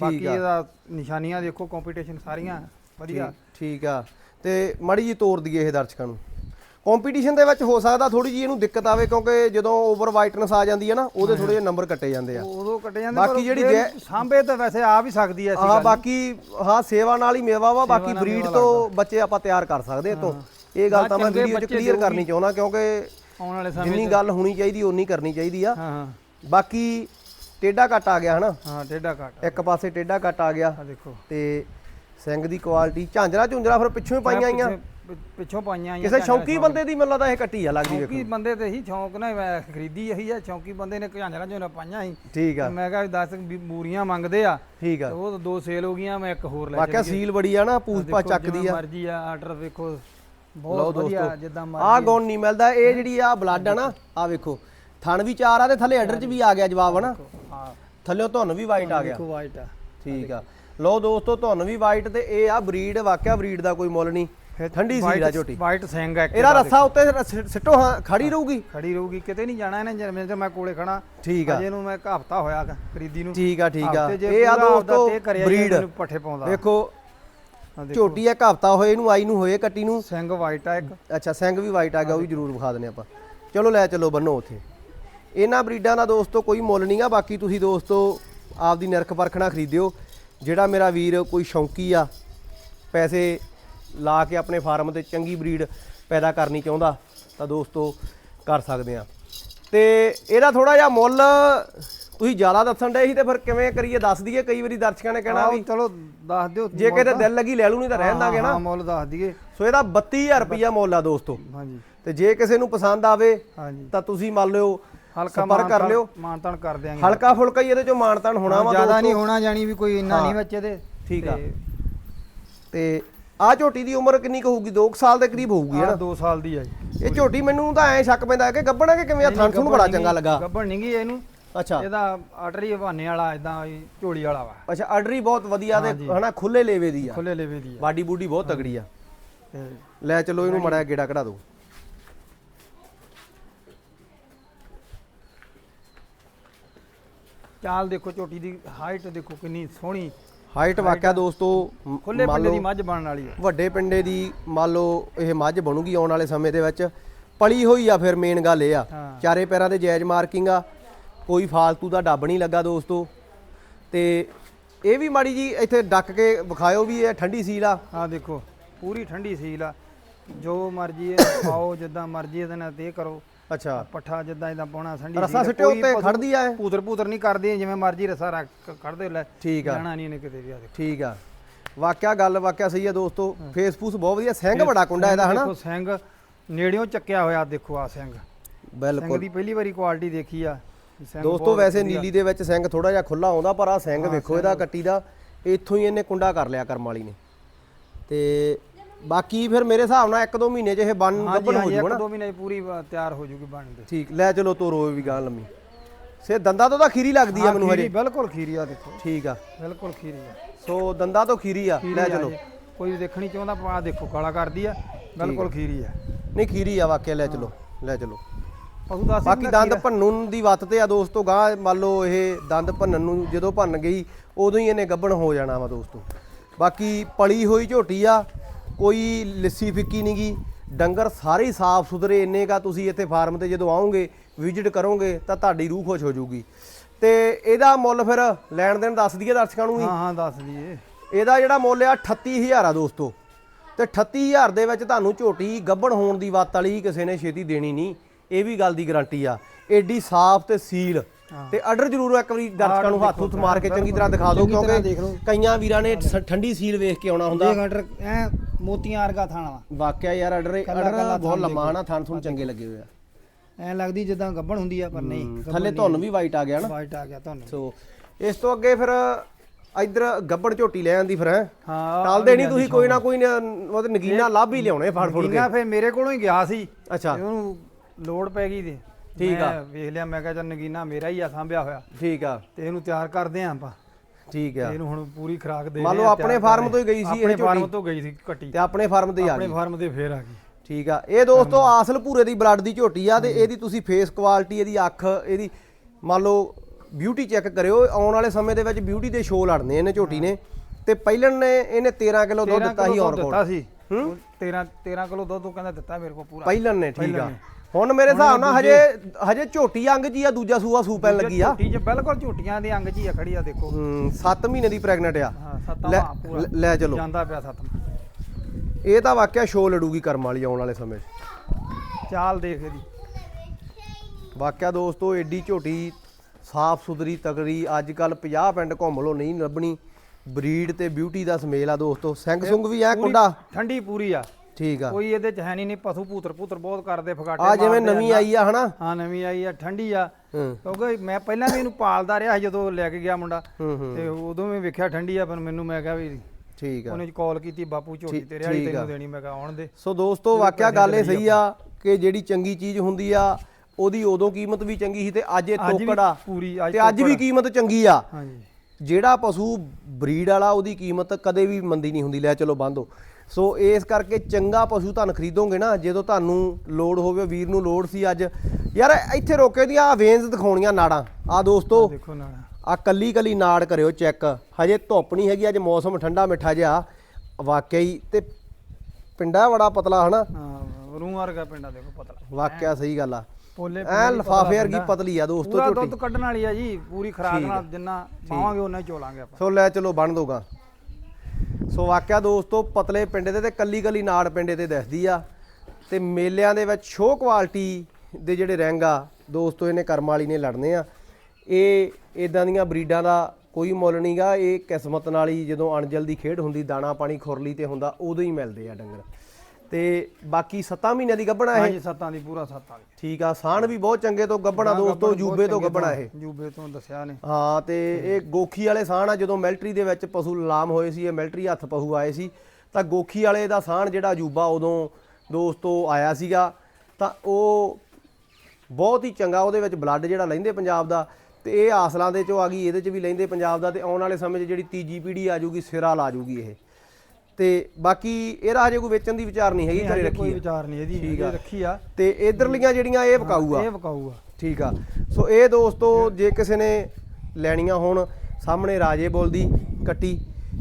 ਬਾਕੀ ਆ। ਇਹਦਾ ਨਿਸ਼ਾਨੀਆਂ ਦੇਖੋ ਕੰਪੀਟੀਸ਼ਨ ਸਾਰੀਆਂ। ਵਧੀਆ। ਠੀਕ ਆ। ਤੇ ਮੜੀ ਜੀ ਤੋਰ ਦਈਏ ਇਹ ਦਰਸ਼ਕਾਂ ਨੂੰ। ਕੰਪੀਟੀਸ਼ਨ ਦੇ ਵਿੱਚ ਹੋ ਸਕਦਾ ਥੋੜੀ ਜੀ ਇਹਨੂੰ ਦਿੱਕਤ ਆਵੇ ਕਿਉਂਕਿ ਜਦੋਂ ਓਵਰ ਵਾਈਟਨੈਸ ਆ ਜਾਂਦੀ ਹੈ ਨਾ ਉਹਦੇ ਥੋੜੇ ਜਿਹੇ ਨੰਬਰ ਕੱਟੇ ਜਾਂਦੇ ਆ। ਉਦੋਂ ਕੱਟੇ ਜਾਂਦੇ ਬਾਕੀ ਜਿਹੜੀ ਸਾਂਭੇ ਤਾਂ ਵੈਸੇ ਆ ਵੀ ਸਕਦੀ ਐ ਹਾਂ ਬਾਕੀ ਹਾਂ ਸੇਵਾ ਨਾਲ ਹੀ ਮੇਵਾ ਵਾ ਬਾਕੀ ਬਰੀਡ ਤੋਂ ਬੱਚੇ ਆਪਾਂ ਤਿਆਰ ਕਰ ਸਕਦੇ ਇਹ ਤੋਂ ਇਹ ਗੱਲ ਤਾਂ ਮੈਂ ਵੀਡੀਓ 'ਚ ਕਲੀਅਰ ਕਰਨੀ ਚਾਹੁੰਦਾ ਕਿਉਂਕਿ ਆਉਣ ਵਾਲੇ ਸਮੇਂ ਜਿੰਨੀ ਗੱਲ ਹੋਣੀ ਚਾਹੀਦੀ ਓਨੀ ਕਰਨੀ ਚਾਹੀਦੀ ਆ। ਹਾਂ ਬਾਕੀ ਟੇਡਾ ਕੱਟ ਆ ਗਿਆ ਹਨਾ? ਹਾਂ ਟੇਡਾ ਕੱਟ ਇੱਕ ਪਾਸੇ ਟੇਡਾ ਕੱਟ ਆ ਗਿਆ। ਆ ਦੇਖੋ। ਤੇ ਸਿੰਘ ਦੀ ਕੁਆਲਿਟੀ ਝਾਂਜਰਾ ਝੁੰਜਰਾ ਫਿਰ ਪਿੱਛੋਂ ਹੀ ਪਾਈਆਂ ਆਈਆਂ। ਪਿੱਛੇ- ਪਾਈਆਂ ਕਿਸੇ ਸ਼ੌਂਕੀ ਬੰਦੇ ਦੀ ਮੈਨੂੰ ਲੱਗਦਾ ਇਹ ਕੱਟੀ ਆ ਲੱਗਦੀ ਵੇਖੋ ਸ਼ੌਂਕੀ ਬੰਦੇ ਤੇ ਹੀ ਸ਼ੌਂਕ ਨਾ ਮੈਂ ਖਰੀਦੀ ਇਹੀ ਆ ਸ਼ੌਂਕੀ ਬੰਦੇ ਨੇ ਝਾਂਜਰਾਂ ਝੋਨਾ ਪਾਈਆਂ ਸੀ। ਠੀਕ ਆ। ਮੈਂ ਕਿਹਾ ਵੀ 10 ਵੀ ਬੂਰੀਆਂ ਮੰਗਦੇ ਆ ਠੀਕ ਆ। ਉਹ ਦੋ ਸੇਲ ਹੋ ਗਈਆਂ ਮੈਂ ਇੱਕ ਹੋਰ ਲੈ ਵਾਕਿਆ ਸੀਲ ਬੜੀ ਆ ਨਾ ਪੂਛ ਪਾ ਚੱਕਦੀ ਆ। ਮਰਜ਼ੀ ਆ ਆਰਡਰ ਵੇਖੋ ਬਹੁਤ ਵਧੀਆ ਜਿੱਦਾਂ ਆ। ਮਰਜ਼ੀ ਗੁਣ ਨਹੀਂ ਮਿਲਦਾ ਇਹ ਜਿਹੜੀ ਆ ਬਲੱਡ ਆ ਨਾ ਆ ਵੇਖੋ। ਥਣ ਵੀ ਚਾਰ ਆ ਤੇ ਥੱਲੇ ਆਰਡਰ 'ਚ ਵੀ ਆ ਗਿਆ ਜਵਾਬ ਹਨਾ? ਹਾਂ। ਥੱਲੇ ਧੁੰਨ ਵੀ ਵਾਈਟ ਆ ਗਿਆ। ਦੇਖੋ ਵਾਈਟ ਆ। ਠੀਕ ਆ। ਲਓ ਦੋਸਤੋ ਧੁੰਨ ਵੀ ਵਾਈਟ ਤੇ ਇਹ ਆ ਬਰੀਡ ਵਾਕਿਆ ਬਰੀਡ ਦਾ ਕੋਈ ਮੁੱਲ ਨਹੀਂ। ਠੰਡੀ ਸੀਲ ਆ ਝੋਟੀ ਵਾਈਟ ਸਿੰਘ ਆ ਇੱਕ ਇਹਦਾ ਰੱਸਾ ਉੱਤੇ ਸਿ- ਸਿੱਟੋ ਹਾਂ ਖੜੀ ਰਹੂਗੀ। ਖੜੀ ਰਹੂਗੀ ਕਿਤੇ ਨਹੀਂ ਜਾਣਾ ਇਹਨੇ ਜਿਵੇਂ ਤੇ ਮੈਂ ਕੋਲੇ ਖੜਾ ਠੀਕ ਆ। ਅਜੇ ਨੂੰ ਮੈਂ ਇੱਕ ਹਫਤਾ ਹੋਇਆ ਖਰੀਦੀ ਨੂੰ। ਠੀਕ ਆ ਠੀਕ ਆ। ਇਹ ਆ ਦੋਸਤੋ ਬਰੀਡ। ਪੱਠੇ ਪਾਉਂਦਾ। ਦੇਖੋ, ਝੋਟੀ ਇੱਕ ਹਫਤਾ ਹੋਏ ਇਹਨੂੰ ਆਈ ਨੂੰ ਹੋਏ ਕੱਟੀ ਨੂੰ। ਸਿੰਘ ਵਾਈਟ ਆ ਇੱਕ। ਅੱਛਾ ਸਿੰਘ ਵੀ ਵਾਈਟ ਆ ਗਿਆ ਉਹ ਵੀ ਜ਼ਰੂਰ ਵਿਖਾ ਦਨੇ ਆਪਾਂ। ਚਲੋ ਲੈ ਚਲੋ ਬੰਨੋ ਉੱਥੇ। ਇਹਨਾਂ ਬਰੀਡਾਂ ਦਾ ਦੋਸਤੋ ਕੋਈ ਮੁੱਲ ਨਹੀਂਗਾ ਬਾਕੀ ਤੁਸੀਂ ਦੋਸਤੋ ਆਪਦੀ ਨਿਰਖ ਪਰਖਣਾ ਖਰੀਦਿਓ। ਜਿਹੜਾ ਮੇਰਾ ਵੀਰ ਕੋਈ ਸ਼ੌਂਕੀ ਆ ਪੈਸੇ ਲਾ ਕੇ ਆਪਣੇ ਫਾਰਮ ਤੇ ਚੰਗੀ ਬਰੀਡ ਪੈਦਾ ਕਰਨੀ ਚਾਹੁੰਦਾ ਤਾਂ ਦੋਸਤੋ ਕਰ ਸਕਦੇ ਆ। ਤੇ ਇਹਦਾ ਥੋੜਾ ਜਿਹਾ ਮੁੱਲ ਤੁਸੀਂ ਜ਼ਿਆਦਾ ਦੱਸਣ ਦੇ ਸੀ ਤੇ ਫਿਰ ਕਿਵੇਂ ਕਰੀਏ? ਦੱਸ ਦਈਏ ਕਈ ਵਾਰੀ ਦਰਸ਼ਕਾਂ ਨੇ ਕਹਿਣਾ ਵੀ ਚਲੋ ਦੱਸ ਦਿਓ ਜੇ ਕਿਤੇ ਦਿਲ ਲੱਗੀ ਲੈ ਲੂ ਨਹੀਂ ਤਾਂ ਰਹਿਣ ਦਾਂਗੇ ਨਾ। ਹਾਂ ਮੁੱਲ ਦੱਸ ਦਈਏ। ਸੋ ਇਹਦਾ 32000 ਰੁਪਈਆ ਮੁੱਲ ਆ ਦੋਸਤੋ। ਹਾਂਜੀ। ਤੇ ਜੇ ਕਿਸੇ ਨੂੰ ਪਸੰਦ ਆਵੇ ਹਾਂਜੀ। ਤਾਂ ਤੁਸੀਂ ਮੰਨ ਲਿਓ ਹਲਕਾ ਸੰਪਰਕ ਕਰ ਲਿਓ। ਮਾਨਤਾਨ ਕਰ ਦਿਆਂਗੇ। ਹਲਕਾ ਫੁਲਕਾ ਹੀ ਇਹਦੇ ਚੋਂ ਮਾਨਤਾਨ ਹੋਣਾ ਵਾ ਜ਼ਿਆਦਾ ਨਹੀਂ ਹੋਣਾ ਜਾਣੀ ਵੀ ਕੋਈ ਇੰਨਾ ਨਹੀਂ ਬੱਚੇ ਦੇ ਠੀਕ ਆ। ਤੇ ਆ ਝੋਟੀ ਦੀ ਉਮਰ ਕਿੰਨੀ ਕੁ ਹੋਊਗੀ? 2 ਸਾਲ ਦੇ ਕਰੀਬ ਹੋਊਗੀ ਹੈ ਆ ਨਾ? 2 ਸਾਲ ਦੀ ਆ ਜੀ। ਇਹ ਝੋਟੀ ਮੈਨੂੰ ਤਾਂ ਐ ਸ਼ੱਕ ਪੈਂਦਾ ਕਿ ਗੱਬਣਾ ਕਿ ਕਿਵੇਂ ਆ? ਥਣ ਨੂੰ ਬੜਾ ਚੰਗਾ ਲੱਗਾ। ਗੱਬਣ ਨਹੀਂ ਗਈ ਇਹਨੂੰ। ਅੱਛਾ। ਇਹਦਾ ਆਰਡਰ ਬਹਾਨੇ ਵਾਲਾ ਇਦਾਂ ਝੋਲੀ ਵਾਲਾ ਵਾ। ਅੱਛਾ ਆਰਡਰ ਬਹੁਤ ਵਧੀਆ ਤੇ ਹਨਾ ਖੁੱਲੇ ਲੇਵੇ ਦੀ ਆ। ਖੁੱਲੇ ਲੇਵੇ ਦੀ ਆ। ਬਾਡੀ ਬੂਡੀ ਬਹੁਤ ਤਗੜੀ ਆ। ਲੈ ਚਲੋ ਇਹਨੂੰ ਮੜਾ ਗੇੜਾ ਕਢਾ ਦਿਓ। ਚਾਲ ਦੇਖੋ ਝੋਟੀ ਦੀ ਹਾਈਟ ਦੇਖੋ ਕਿੰਨੀ ਸੋਹਣੀ। ਹਾਈਟ ਵਾਕਿਆ ਦੋਸਤੋ ਖੁੱਲੇ ਪਿੰਡੇ ਦੀ ਮੱਝ ਬਣਨ ਵਾਲੀ ਹੈ। ਵੱਡੇ ਪਿੰਡੇ ਦੀ ਮੰਨ ਲਓ ਇਹ ਮੱਝ ਬਣੂਗੀ ਆਉਣ ਵਾਲੇ ਸਮੇਂ ਦੇ ਵਿੱਚ। ਪਲੀ ਹੋਈ ਆ ਫਿਰ ਮੇਨ ਗੱਲ ਇਹ ਆ। ਹਾਂ। ਚਾਰੇ ਪੈਰਾਂ ਤੇ ਜਾਇਜ਼ ਮਾਰਕਿੰਗ ਆ। ਕੋਈ ਫਾਲਤੂ ਦਾ ਡੱਬ ਨਹੀਂ ਲੱਗਾ ਦੋਸਤੋ। ਤੇ ਇਹ ਵੀ ਮਾੜੀ ਜੀ ਇੱਥੇ ਡੱਕ ਕੇ ਵਿਖਾਇਓ ਵੀ ਇਹ ਠੰਡੀ ਸੀਲ ਆ। ਆ ਦੇਖੋ ਪੂਰੀ ਠੰਡੀ ਸੀਲ ਆ। ਜੋ ਮਰਜ਼ੀ ਹੈ ਪਾਓ ਜਿੱਦਾਂ ਮਰਜ਼ੀ ਇਹਦੇ ਨਾਲ ਤੇ ਕਰੋ। ਅੱਛਾ। ਪੱਠਾ ਜਿੱਦਾਂ ਇਦਾਂ ਪਾਉਣਾ ਸੰਡੀ ਰੱਸਾ ਸਿੱਟੇ ਉੱਤੇ ਖੜਦੀ ਆ ਇਹ? ਪੂਤਰ ਪੂਤਰ ਨਹੀਂ ਕਰਦੀ ਜਿਵੇਂ ਮਰਜ਼ੀ ਰੱਸਾ ਰੱਖ ਕੱਢਦੇ ਲੈ। ਠੀਕ ਆ। ਜਾਣਾ ਨਹੀਂ ਇਹਨੇ ਕਿਤੇ ਵੀ ਆ ਦੇਖੋ। ਠੀਕ ਆ। ਵਾਕਿਆ ਗੱਲ ਵਾਕਿਆ ਸਹੀ ਆ ਦੋਸਤੋ। ਫੇਸਬੁੱਕ ਬਹੁਤ ਵਧੀਆ। ਸਿੰਘ ਬੜਾ ਕੁੰਡਾ ਇਹਦਾ ਹਨਾ? ਦੇਖੋ ਸਿੰਘ ਨੇੜਿਓਂ ਚੱਕਿਆ ਹੋਇਆ ਦੇਖੋ ਆ ਸਿੰਘ। ਸਿੰਘ ਬਿਲਕੁਲ ਦੀ ਪਹਿਲੀ ਵਾਰੀ ਕੁਆਲਿਟੀ ਦੇਖੀ ਆ। ਸਿੰਘ ਦੋਸਤੋ ਵੈਸੇ। ਨੀਲੀ ਦੇ ਵਿੱਚ ਸਿੰਘ ਥੋੜਾ ਜਿਹਾ ਖੁੱਲਾ ਆਉਂਦਾ ਪਰ ਆ ਸਿੰਘ ਵੇਖੋ ਇਹਦਾ ਕੱਟੀ ਦਾ। ਇੱਥੋਂ ਹੀ ਇਹਨੇ ਕੁੰਡਾ ਕਰ ਲਿਆ ਕਰਮ ਵਾਲੀ ਨੇ। ਤੇ ਬਾਕੀ ਫਿਰ ਮੇਰੇ ਹਿਸਾਬ ਨਾਲ ਇੱਕ ਦੋ ਮਹੀਨੇ 'ਚ ਇਹ ਬਣ ਗੱਬਣ ਹੋ ਜੂਗਾ ਇੱਕ ਨਾ। ਦੋ ਮਹੀਨੇ 'ਚ ਪੂਰੀ ਤਿਆਰ ਹੋ ਜੂਗੀ ਬਣਦੇ ਠੀਕ ਲੈ ਚਲੋ ਤੋਰੋ ਇਹ ਵੀ ਗਾਂ ਲੰਮੀ। ਸੇ ਦੰਦਾਂ ਤੋਂ ਤਾਂ ਖੀਰੀ ਲੱਗਦੀ ਆ ਮੈਨੂੰ ਹਜੇ। ਬਿਲਕੁਲ ਖੀਰੀ ਆ ਦੇਖੋ। ਠੀਕ ਆ। ਬਿਲਕੁਲ ਖੀਰੀ ਆ। ਸੋ ਦੰਦਾਂ ਤੋਂ ਖੀਰੀ ਆ ਖੀਰੀ ਲੈ ਆ ਚਲੋ। ਜੀ। ਕੋਈ ਵੀ ਦੇਖਣੀ ਚਾਹੁੰਦਾ ਆ ਦੇਖੋ ਕਾਲਾ ਕਰਦੀ ਆ ਬਿਲਕੁਲ ਖੀਰੀ ਆ। ਨਹੀਂ ਖੀਰੀ ਆ ਵਾਕਿਆ ਲੈ ਚਲੋ ਲੈ ਚਲੋ। ਪਸ਼ੂ ਦਾ ਬਾਕੀ ਦੰਦ ਭੰਨਣ ਦੀ ਵੱਤ ਤੇ ਆ ਦੋਸਤੋ ਗਾਂ ਮੰਨ ਲਓ ਇਹ ਦੰਦ ਭੰਨਣ ਨੂੰ ਜਦੋਂ ਭੰਨ ਗਈ ਉਦੋਂ ਹੀ ਇਹਨੇ ਗੱਭਣ ਹੋ ਜਾਣਾ ਵਾ ਦੋਸਤੋ। ਬਾਕੀ ਪਲੀ ਹੋਈ ਝੋਟੀ ਆ ਕੋਈ ਲਿੱਸੀ ਫਿੱਕੀ ਨਹੀਂ ਗੀ। ਡੰਗਰ ਸਾਰੇ ਸਾਫ਼ ਸੁਥਰੇ ਇੰਨੇ ਕਾ ਤੁਸੀਂ ਇੱਥੇ ਫਾਰਮ ਤੇ ਜਦੋਂ ਆਓਗੇ ਵਿਜ਼ਿਟ ਕਰੋਗੇ ਤਾਂ ਤੁਹਾਡੀ ਰੂਹ ਖੁਸ਼ ਹੋ ਜਾਊਗੀ ਤੇ ਇਹਦਾ ਮੁੱਲ ਫਿਰ ਲੈਣ ਦੇਣ ਦੱਸ ਦਈਏ ਦਰਸ਼ਕਾਂ ਨੂੰ ਵੀ? ਹਾਂ ਹਾਂ ਦੱਸ ਦਈਏ। ਇਹਦਾ ਜਿਹੜਾ ਮੁੱਲ ਆ 38000 ਆ ਦੋਸਤੋ। ਤੇ 38000 ਦੇ ਵਿੱਚ ਤੁਹਾਨੂੰ ਝੋਟੀ ਗੱਭਣ ਹੋਣ ਦੀ ਵੱਤ ਵਾਲੀ ਕਿਸੇ ਨੇ ਛੇਤੀ ਦੇਣੀ ਨਹੀਂ ਇਹ ਵੀ ਗੱਲ ਦੀ ਗਾਰੰਟੀ ਆ। ਏਡੀ ਸਾਫ਼ ਤੇ ਸੀਲ ਤੇ ਆਰਡਰ ਜ਼ਰੂਰ ਇੱਕ ਵਾਰੀ ਦਰਸ਼ਕਾਂ ਨੂੰ ਹੱਥ ਹੁੱਥ ਮਾਰ ਕੇ ਚੰਗੀ ਤਰ੍ਹਾਂ ਦਿਖਾ ਦਿਓ ਕਿਉਂਕਿ। ਕਈਆਂ ਵੀਰਾਂ ਨੇ ਠੰਡੀ ਸੀਲ ਵੇਖ ਕੇ ਆਉਣਾ ਹੁੰਦਾ। ਦੇਖ ਆਰਡਰ ਐ ਮੋਤੀਆਂ ਵਰਗਾ ਥਾਣਾ ਵਾ ਵਾਕਿਆ ਯਾਰ ਆਰਡਰ ਆਰਡਰ ਬਹੁਤ ਲੰਮਾ ਨਾ ਥਣ ਥੁਣ ਚੰਗੇ ਲੱਗੇ ਹੋਏ ਆ। ਐ ਲੱਗਦੀ ਜਿੱਦਾਂ ਗੱਬਣ ਹੁੰਦੀ ਆ ਪਰ ਨਹੀਂ ਥੱਲੇ ਧੁੰਨ ਵੀ ਵਾਈਟ ਆ ਗਿਆ ਨਾ ਵਾਈਟ ਆ ਗਿਆ ਤੁਹਾਨੂੰ ਸੋ ਇਸ ਤੋਂ ਅੱਗੇ ਫਿਰ ਇਧਰ ਗੱਬੜ ਝੋਟੀ ਲੈ ਆਂਦੀ ਫਿਰ ਹੈ। ਹਾਂ ਟਾਲਦੇ ਨਹੀਂ ਤੁਸੀਂ ਕੋਈ ਨਾ ਕੋਈ ਮਤਲਬ ਨਗੀਨਾ ਲੱਭ ਹੀ ਲਿਆਉਣੇ ਫੜ ਫੁੜ ਕੇ। ਨਗੀਨਾ ਫੇ ਮੇਰੇ ਕੋਲੋਂ ਹੀ ਗਿਆ ਸੀ ਅੱਛਾ। ਤੇ ਉਹਨੂੰ ਲੋੜ ਪੈ ਗਈ ਦੇ ਠੀਕ ਆ। ਮੈਂ ਵੇਖ ਲਿਆ ਮੈਂ ਕਿਹਾ ਚੱਲ ਨਗੀਨਾ ਮੇਰਾ ਹੀ ਆ ਸਾਂਭਿਆ ਹੋਇਆ। ਠੀਕ ਆ। ਤੇ ਇਹਨੂੰ ਤਿਆਰ ਕਰਦੇ ਆਂ ਆਪਾਂ। ਠੀਕ ਆ। ਇਹਨੂੰ ਹੁਣ ਪੂਰੀ ਖੁਰਾਕ ਦੇ ਮੰਨ ਲਓ ਆਪਣੇ ਫਾਰਮ ਤੋਂ ਹੀ ਗਈ ਸੀ ਇਹ। ਆਪਣੇ ਫਾਰਮ ਤੋਂ ਗਈ ਸੀ ਕੱਟੀ ਤੇ ਆਪਣੇ ਫਾਰਮ ਤੇ ਹੀ ਆ ਆਪਣੇ ਗਈ। ਫਾਰਮ ਤੇ ਫੇਰ ਆ ਗਈ। ਠੀਕ ਆ। ਇਹ ਦੋਸਤੋ ਆਸਲ ਭੂਰੇ ਦੀ ਬਲੱਡ ਦੀ ਝੋਟੀ ਆ ਤੇ ਇਹਦੀ ਤੁਸੀਂ ਫੇਸ ਕੁਆਲਿਟੀ ਇਹਦੀ ਅੱਖ ਇਹਦੀ ਮੰਨ ਲਓ ਬਿਊਟੀ ਚੈੱਕ ਕਰਿਓ। ਆਉਣ ਵਾਲੇ ਸਮੇਂ ਦੇ ਵਿੱਚ ਬਿਊਟੀ ਦੇ ਸ਼ੋਅ ਲੜਨੇ ਇਹਨੇ ਝੋਟੀ ਨੇ। ਤੇ ਪਹਿਲਣ ਨੇ ਇਹਨੇ 13 ਕਿਲੋ ਦੁੱਧ 13 ਦਿੱਤਾ ਸੀ ਔਰ ਕੋਲ ਦਿੱਤਾ ਸੀ। 13 13 ਕਿਲੋ ਦੁੱਧ ਉਹ ਕਹਿੰਦਾ ਦਿੱਤਾ ਮੇਰੇ ਕੋਲ ਪੂਰਾ। ਪਹਿਲਣ ਨੇ ਠੀਕ ਆ। ਹੁਣ ਮੇਰੇ ਹਿਸਾਬ ਨਾਲ ਹਜੇ ਹਜੇ ਝੋਟੀ ਅੰਗ ਜੀ ਆ ਦੂਜਾ ਸੂਆ ਸੂ ਪੈਣ ਲੱਗੀ ਆ। ਝੋਟੀ 'ਚ ਬਿਲਕੁਲ ਝੋਟੀਆਂ ਦੇ ਅੰਗ ਹੀ ਆ ਖੜੀ ਆ ਦੇਖੋ। 7 ਮਹੀਨੇ ਦੀ ਪ੍ਰੈਗਨੈਂਟ ਆ। ਹਾਂ ਸੱਤਾਂ ਲੈ- ਪੂਰਾ। ਚਲੋ। ਜਾਂਦਾ ਪਿਆ ਸੱਤਵਾਂ ਇਹ ਤਾਂ ਵਾਕਿਆ ਸ਼ੋਅ ਲੜੂਗੀ ਕਰਮ ਵਾਲੀ ਆਉਣ ਵਾਲੇ ਸਮੇਂ 'ਚ। ਚਾਲ ਦੇਖ ਇਹਦੀ। ਵਾਕਿਆ ਦੋਸਤੋ ਏਡੀ ਝੋਟੀ ਸਾਫ਼ ਸੁਥਰੀ ਤਗੜੀ ਅੱਜ ਕੱਲ 50 ਪਿੰਡ ਘੁੰਮ ਲੋ ਨਹੀਂ ਲੱਭਣੀ। ਬਰੀਡ ਤੇ ਬਿਊਟੀ ਦਾ ਸਮੇਲ ਆ ਦੋਸਤੋ। ਸਿੰਘ ਸੁੰਗ ਵੀ ਐ ਕੁੰਡਾ। ਠੰਡੀ ਪੂਰੀ ਆ। ਠੀਕ ਆ। ਕੋਈ ਇਹਦੇ ਚ ਹੈ ਨਹੀਂ ਨਹੀਂ ਪਸ਼ੂ ਪੂਤਰ ਪੂਤਰ ਬਹੁਤ ਕਰਦੇ ਫਗਾਟੇ ਆ ਜਿਵੇਂ ਮਾਰਦੇ ਨਵੀਂ ਆਈ ਆ ਹਨਾ? ਹਾਂ ਨਵੀਂ ਆਈ ਆ ਠੰਡੀ ਆ। ਹੂੰ। ਕਿਉਂਕਿ ਮੈਂ ਪਹਿਲਾਂ ਵੀ ਇਹਨੂੰ ਪਾਲਦਾ ਰਿਹਾ ਜਦੋਂ ਲੈ ਕੇ ਗਿਆ ਮੁੰਡਾ। ਹੂੰ ਹੂੰ। ਤੇ ਉਦੋਂ ਵੀ ਵੇਖਿਆ ਠੰਡੀ ਆ ਪਰ ਮੈਨੂੰ ਮੈਂ ਕਿਹਾ ਵੀ ਠੀਕ ਆ। ਉਹਨੇ ਕਾਲ ਕੀਤੀ ਬਾਪੂ ਝੋਟੀ ਠੀਕ- ਤੇਰੇ ਵਾਲੀ ਠੀਕ ਆ। ਤੈਨੂੰ ਦੇਣੀ ਮੈਂ ਕਿਹਾ ਆਉਣ ਦੇ। ਸੋ ਦੋਸਤੋ ਵਾਕਿਆ ਗੱਲ ਇਹ ਸਹੀ ਆ ਕਿ ਜਿਹੜੀ ਚੰਗੀ ਚੀਜ਼ ਹੁੰਦੀ ਆ ਉਹਦੀ ਉਦੋਂ ਕੀਮਤ ਵੀ ਚੰਗੀ ਸੀ ਤੇ ਅੱਜ ਇਹ ਅੱਜ ਵੀ ਤੋਕੜ ਆ। ਪੂਰੀ ਅੱਜ ਤੇ ਅੱਜ ਵੀ ਕੀਮਤ ਚੰਗੀ ਆ। ਹਾਂਜੀ। ਜਿਹੜਾ ਪਸ਼ੂ ਬਰੀਡ ਵਾਲਾ ਉਹਦੀ ਕੀਮਤ ਕਦੇ ਵੀ ਮੰਦੀ ਨਹੀਂ ਹੁੰਦੀ। ਲੈ ਚਲੋ ਬੰਦੋ ਸੋ ਇਸ ਕਰਕੇ ਚੰਗਾ ਪਸ਼ੂ ਤੁਹਾਨੂੰ ਖਰੀਦੋਗੇ ਨਾ ਜਦੋਂ ਤੁਹਾਨੂੰ ਲੋੜ ਹੋਵੇ ਵੀਰ ਨੂੰ ਲੋੜ ਸੀ ਅੱਜ। ਯਾਰ ਇੱਥੇ ਰੋਕੇ ਦੀਆਂ ਆ ਵੇਨਸ ਦਿਖਾਉਣੀਆਂ ਨਾੜਾਂ। ਆ ਦੋਸਤੋ ਦੇਖੋ ਨਾ ਆ ਕੱਲੀ ਕੱਲੀ ਨਾੜ ਕਰਿਓ ਚੈੱਕ। ਹਜੇ ਧੁੱਪ ਨਹੀਂ ਹੈਗੀ ਅੱਜ ਮੌਸਮ ਠੰਡਾ ਮਿੱਠਾ ਜਿਹਾ। ਵਾਕਿਆ ਹੀ ਤੇ ਪਿੰਡਾ ਬੜਾ ਪਤਲਾ ਹਨਾ? ਹਾਂ ਰੂਹ ਵਰਗਾ ਪਿੰਡਾ ਦੇਖੋ ਪਤਲਾ। ਵਾਕਿਆ ਸਹੀ ਗੱਲ ਆ। ਪੋਲੇ ਐ ਲਫਾਫੇ ਵਰਗੀ ਪਤਲੀ ਆ ਦੋਸਤੋ ਝੋਟੀ ਦੁੱਧ ਕੱਢਣ ਵਾਲੀ ਆ ਜੀ ਪੂਰੀ ਖਰਾਕ। ਨਾਲ ਜਿੰਨਾ ਪਾਵਾਂਗੇ ਉਹਨਾਂ ਹੀ ਚੋਲਾਂਗੇ ਆਪਾਂ। ਸੋ ਲੈ ਚਲੋ ਬਣ ਦੋਗਾ। ਸੋ ਵਾਕਿਆ ਦੋਸਤੋ, ਪਤਲੇ ਪਿੰਡੇ ਦੇ ਤੇ ਕੱਲੀ ਕੱਲੀ ਨਾੜ ਪਿੰਡੇ ਤੇ ਦਿਖਦੀ ਆ। ਤੇ ਮੇਲਿਆਂ ਦੇ ਵਿੱਚ ਸ਼ੋ ਕੁਆਲਿਟੀ ਦੇ ਜਿਹੜੇ ਰੰਗ ਆ, ਦੋਸਤੋ, ਇਹਨੇ ਕਰਮ ਵਾਲੀ ਨੇ ਲੜਨੇ ਆ। ਇਹ ਇਦਾਂ ਦੀਆਂ ਬਰੀਡਾਂ ਦਾ ਕੋਈ ਮੁੱਲ ਨਹੀਂਗਾ ਇਹ ਕਿਸਮਤ ਨਾਲ ਹੀ ਜਦੋਂ ਅਣਜਲ ਦੀ ਖੇਡ ਹੁੰਦੀ, ਦਾਣਾ ਪਾਣੀ ਖੁਰਲੀ ਤੇ ਹੁੰਦਾ, ਉਦੋਂ ਹੀ ਮਿਲਦੇ ਆ ਡੰਗਰ। ਤੇ ਬਾਕੀ 7 ਮਹੀਨਿਆਂ ਦੀ ਗੱਭਣਾ ਇਹ? ਹਾਂਜੀ ਸੱਤਾਂ ਦੀ ਪੂਰਾ ਸੱਤਾਂ ਦੀ। ਠੀਕ ਆ ਸਾਣ ਵੀ ਬਹੁਤ ਚੰਗੇ ਤੋਂ ਗੱਭਣਾ ਦੋਸਤੋ ਜੂਬੇ ਤੋਂ ਗੱਭਣਾ ਇਹ। ਜੂਬੇ ਤੋਂ ਦੱਸਿਆ ਨੇ। ਹਾਂ ਤੇ ਇਹ ਗੋਖੀ ਵਾਲੇ ਸਾਣ ਆ ਜਦੋਂ ਮਿਲਟਰੀ ਦੇ ਵਿੱਚ ਪਸ਼ੂ ਲਾਮ ਹੋਏ ਸੀ ਇਹ ਮਿਲਟਰੀ ਹੱਥ ਪਸ਼ੂ ਆਏ ਸੀ ਤਾਂ ਗੋਖੀ ਵਾਲੇ ਦਾ ਸਾਣ ਜਿਹੜਾ ਅਜੂਬਾ ਉਦੋਂ ਦੋਸਤੋ ਆਇਆ ਸੀਗਾ ਤਾਂ ਉਹ ਬਹੁਤ ਹੀ ਚੰਗਾ ਉਹਦੇ ਵਿੱਚ ਬਲੱਡ ਜਿਹੜਾ ਲੈਂਦੇ ਪੰਜਾਬ ਦਾ ਤੇ ਇਹ ਆਸਲਾਂ ਦੇ ਚੋਂ ਆ ਗਈ ਇਹਦੇ ਚ ਵੀ ਲੈਂਦੇ ਪੰਜਾਬ ਦਾ ਤੇ ਆਉਣ ਵਾਲੇ ਸਮੇਂ 'ਚ ਜਿਹੜੀ ਤੀਜੀ ਪੀੜ੍ਹੀ ਆ ਜਾਊਗੀ ਸਿਰਾ ਲਾ ਜਾਊਗੀ ਇਹ। ਤੇ ਬਾਕੀ ਇਹਦਾ ਹਜੇ ਕੋਈ ਵੇਚਣ ਦੀ ਵਿਚਾਰ ਨਹੀਂ ਹੈਗੀ ਘਰੇ ਰੱਖੀ ਕੋਈ। ਵਿਚਾਰ ਨਹੀਂ ਇਹਦੀ ਠੀਕ ਆ। ਰੱਖੀ ਆ। ਤੇ ਇਧਰਲੀਆਂ ਜਿਹੜੀਆਂ ਇਹ ਵਿਕਾਊ ਆ। ਇਹ ਵਕਾਊ ਆ। ਠੀਕ ਆ। ਸੋ ਇਹ ਦੋਸਤੋ ਜੇ ਕਿਸੇ ਨੇ ਲੈਣੀਆਂ ਹੋਣ ਸਾਹਮਣੇ ਰਾਜੇ ਬੋਲ ਦੀ ਕੱਟੀ।